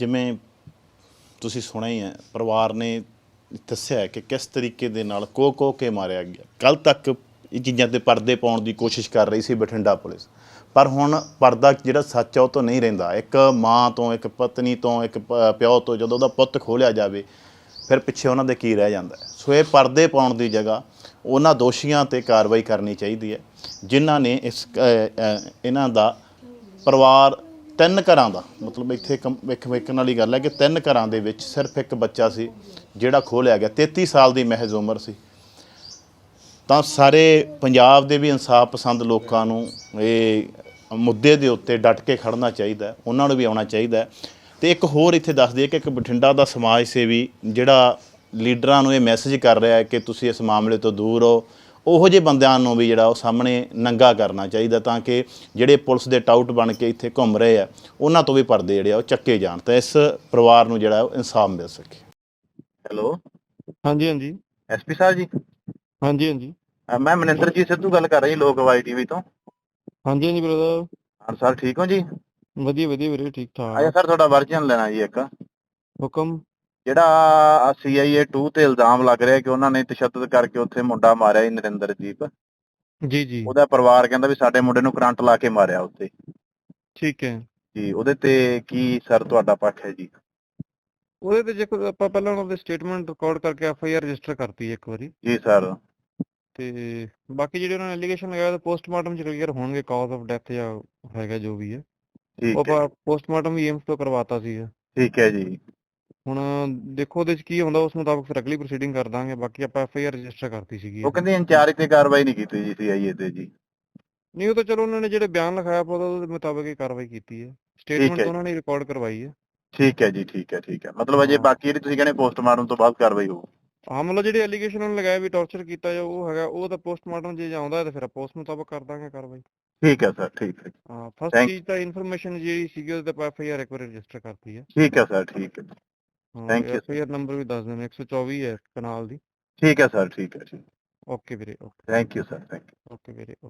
ਜਿਵੇਂ ਤੁਸੀਂ ਸੁਣਿਆ ਹੀ ਹੈ, ਪਰਿਵਾਰ ਨੇ ਦੱਸਿਆ ਕਿ ਕਿਸ ਤਰੀਕੇ ਦੇ ਨਾਲ ਕੋ ਕੋ ਕੇ ਮਾਰਿਆ ਗਿਆ। ਕੱਲ ਤੱਕ ਇਹ ਚੀਜ਼ਾਂ ਤੇ ਪਰਦੇ ਪਾਉਣ ਦੀ ਕੋਸ਼ਿਸ਼ ਕਰ ਰਹੀ ਸੀ ਬਠਿੰਡਾ ਪੁਲਿਸ। ਪਰ ਹੁਣ ਪਰਦਾ ਜਿਹੜਾ ਸੱਚ ਆ, ਉਹ ਤੋਂ ਨਹੀਂ ਰਹਿੰਦਾ। ਇੱਕ ਮਾਂ ਤੋਂ, ਇੱਕ ਪਤਨੀ ਤੋਂ, ਇੱਕ ਪਿਓ ਤੋਂ ਜਦੋਂ ਉਹਦਾ ਪੁੱਤ ਖੋਲਿਆ ਜਾਵੇ, ਫਿਰ ਪਿੱਛੇ ਉਹਨਾਂ ਦੇ ਕੀ ਰਹਿ ਜਾਂਦਾ ਸੋ ਇਹ ਪਰਦੇ ਪਾਉਣ ਦੀ ਜਗ੍ਹਾ ਉਹਨਾਂ ਦੋਸ਼ੀਆਂ ਤੇ ਕਾਰਵਾਈ ਕਰਨੀ ਚਾਹੀਦੀ ਹੈ, ਜਿਨ੍ਹਾਂ ਨੇ ਇਸ ਇਹਨਾਂ ਦਾ ਪਰਿਵਾਰ ਤਿੰਨ ਘਰਾਂ ਦਾ, ਮਤਲਬ ਇੱਥੇ ਕੰ- ਵੇਖ ਵੇਖਣ ਵਾਲੀ ਗੱਲ ਹੈ ਕਿ ਤਿੰਨ ਘਰਾਂ ਦੇ ਵਿੱਚ ਸਿਰਫ ਇੱਕ ਬੱਚਾ ਸੀ, ਜਿਹੜਾ ਖੋਹ ਲਿਆ ਗਿਆ 33 ਸਾਲ ਦੀ ਮਹਿਜ਼ ਉਮਰ ਸੀ ਤਾਂ ਸਾਰੇ ਪੰਜਾਬ ਦੇ ਵੀ ਇਨਸਾਫ ਪਸੰਦ ਲੋਕਾਂ ਨੂੰ ਇਹ ਮੁੱਦੇ ਦੇ ਉੱਤੇ ਡਟ ਕੇ ਖੜਨਾ ਚਾਹੀਦਾ ਉਹਨਾਂ ਨੂੰ ਵੀ ਆਉਣਾ ਚਾਹੀਦਾ ਹੈ। ਤੇ ਇੱਕ ਹੋਰ ਇੱਥੇ ਦੱਸ ਦਈਏ ਕਿ ਇੱਕ ਬਠਿੰਡਾ ਦਾ ਸਮਾਜ ਸੇਵੀ ਜਿਹੜਾ ਲੀਡਰਾਂ ਨੂੰ ਇਹ ਮੈਸੇਜ ਕਰ ਰਿਹਾ ਹੈ ਕਿ ਤੁਸੀਂ ਇਸ ਮਾਮਲੇ ਤੋਂ ਦੂਰ ਹੋ ਉਹੋ ਜਿਹੇ ਬੰਦਿਆਂ ਨੂੰ ਵੀ ਜਿਹੜਾ ਉਹ ਸਾਹਮਣੇ ਨੰਗਾ ਕਰਨਾ ਚਾਹੀਦਾ ਤਾਂ ਕਿ ਜਿਹੜੇ ਪੁਲਿਸ ਦੇ ਟਾਊਟ ਬਣ ਕੇ ਇੱਥੇ ਘੁੰਮ ਰਹੇ ਆ ਉਹਨਾਂ ਤੋਂ ਵੀ ਪਰਦੇ ਜਿਹੜੇ ਆ ਉਹ ਚੱਕੇ ਜਾਣ ਤਾਂ ਇਸ ਪਰਿਵਾਰ ਨੂੰ ਜਿਹੜਾ ਉਹ ਇਨਸਾਫ ਮਿਲ ਸਕੇ। ਹੈਲੋ। ਹਾਂਜੀ ਹਾਂਜੀ। ਐਸਪੀ ਸਾਹਿਬ ਜੀ। ਹਾਂਜੀ ਹਾਂਜੀ। ਅ, ਮੈਂ ਮਨਿੰਦਰਜੀਤ ਸਿੱਧੂ ਗੱਲ ਕਰ ਰਹੀ ਲੋਕ ਵਾਈ ਟੀਵੀ ਤੋਂ। ਹਾਂਜੀ ਹਾਂਜੀ ਬ੍ਰਦਰ ਹਾਂ ਸਰ ਠੀਕ ਹੋ ਜੀ? ਵਧੀਆ ਵਧੀਆ ਵੀਰੇ ਠੀਕ ਠਾਕ ਅੱਛਾ ਸਰ ਤੁਹਾਡਾ ਵਰਜਨ ਲੈਣਾ ਜੀ ਇੱਕ। ਹੁਕਮ। ਜਿਹੜਾ ਸੀਆਈਏ 2 ਤੇ ਇਲਜ਼ਾਮ ਲੱਗ ਰਿਹਾ ਕਿ ਉਹਨਾਂ ਨੇ ਤਸ਼ੱਦਦ ਕਰਕੇ ਉੱਥੇ ਮੁੰਡਾ ਮਾਰਿਆ ਜੀ ਨਰਿੰਦਰਜੀਤ। ਜੀ ਜੀ। ਉਹਦਾ ਪਰਿਵਾਰ ਕਹਿੰਦਾ ਵੀ ਸਾਡੇ ਮੁੰਡੇ ਨੂੰ ਕਰੰਟ ਲਾ ਕੇ ਮਾਰਿਆ ਉੱਥੇ। ਠੀਕ ਹੈ। ਜੀ ਉਹਦੇ ਤੇ ਕੀ ਸਰ ਤੁਹਾਡਾ ਪੱਖ ਹੈ ਜੀ? ਉਹਦੇ ਤੇ ਜੇ ਆਪਾਂ ਪਹਿਲਾਂ ਉਹਨਾਂ ਦੇ ਸਟੇਟਮੈਂਟ ਰਿਕਾਰਡ ਕਰਕੇ ਐਫ ਆਈ ਆਰ ਰਜਿਸਟਰ ਕਰਤੀ ਹੈ ਇੱਕ ਵਾਰੀ। ਜੀ ਸਰ। ਤੇ ਬਾਕੀ ਜਿਹੜੇ ਉਹਨਾਂ ਨੇ ਐਲੀਗੇਸ਼ਨ ਲਗਾਇਆ ਉਹ ਪੋਸਟਮਾਰਟਮ ਚ ਕਲੀਅਰ ਹੋਣਗੇ ਕਾਜ਼ ਆਫ ਡੈਥ ਜਾਂ ਹੈਗਾ ਜੋ ਵੀ ਹੈ। ਠੀਕ ਉਹ ਹੈ। ਪੋਸਟਮਾਰਟਮ ਵੀ ਏਮਸ ਤੋਂ ਕਰਵਾਤਾ ਸੀ ਠੀਕ ਹੈ ਜੀ। ਹੁਣ ਦੇਖੋ ਉਹਦੇ ਚ ਕੀ ਹੁੰਦਾ ਉਸ ਮੁਤਾਬਕ ਫਿਰ ਅਗਲੀ ਪ੍ਰੋਸੀਡਿੰਗ ਕਰ ਦਾਂਗੇ ਬਾਕੀ ਆਪਾਂ ਐਫ ਆਈ ਆਰ ਰਜਿਸਟਰ ਕਰਤੀ ਸੀਗੀ ਉਹ ਕਹਿੰਦੇ ਇੰਚਾਰਜ ਤੇ ਕਾਰਵਾਈ ਨਹੀਂ ਕੀਤੀ ਜੀ ਸੀਆਈਏ ਤੇ ਜੀ। ਨਹੀਂ ਉਹ ਤਾਂ ਚਲੋ ਉਹਨਾਂ ਨੇ ਜਿਹੜੇ ਬਿਆਨ ਲਿਖਾਇਆ ਆਪਾਂ ਉਹਦੇ ਮੁਤਾਬਕ ਹੀ ਕਾਰਵਾਈ ਕੀਤੀ ਹੈ। ਸਟੇਟਮੈਂਟ ਉਹਨਾਂ ਨੇ ਰਿਕਾਰਡ ਕਰਵਾਈ ਹੈ। ਠੀਕ ਹੈ ਜੀ ਠੀਕ ਹੈ ਠੀਕ ਹੈ। ਮਤਲਬ ਅਜੇ ਬਾਕੀ ਜਿਹੜੀ ਤੁਸੀਂ ਕਹਿੰਦੇ ਪੋਸਟਮਾਰਟਮ ਤੋਂ ਬਾਅਦ ਕਾਰਵਾਈ ਹੋਊ। ਹਾਂ ਮਤਲਬ ਜਿਹੜੇ ਐਲੀਗੇਸ਼ਨ ਉਹਨਾਂ ਲਗਾਇਆ ਵੀ ਟੌਰਚਰ ਕੀਤਾ ਜਾਂ ਉਹ ਹੈਗਾ ਉਹ ਤਾਂ ਪੋਸਟਮਾਰਟਮ ਜੇ ਆਉਂਦਾ ਤਾਂ ਫਿਰ ਉਸ ਮੁਤਾਬਕ ਕਰ ਦਾਂਗੇ ਕਾਰਵਾਈ। ਠੀਕ ਹੈ ਸਰ ਠੀਕ ਹੈ। ਹਾਂ ਫਸਟ ਚੀਜ਼ ਤਾਂ ਇਨਫੋਰਮੇਸ਼ਨ ਜਿਹੜੀ ਸੀਗੀ ਉਹਦੇ ਤੇ ਐਫ ਆਈ ਆਰ ਇੱਕ ਵਾਰ ਰਜਿਸਟਰ ਕਰਤੀ ਹੈ। ਠੀਕ ਹੈ ਸਰ ਠੀਕ ਹੈ। ਐਫ ਆਈ ਆਰ ਨੰਬਰ ਵੀ ਦੱਸ ਦਿੰਦੇ 124 ਹੈ ਕਨਾਲ ਦੀ। ਠੀਕ ਹੈ ਸਰ ਠੀਕ ਹੈ ਜੀ ਓਕੇ ਵੀਰੇ okay thank you sir thank you okay ਵੀਰੇ ਓਕੇ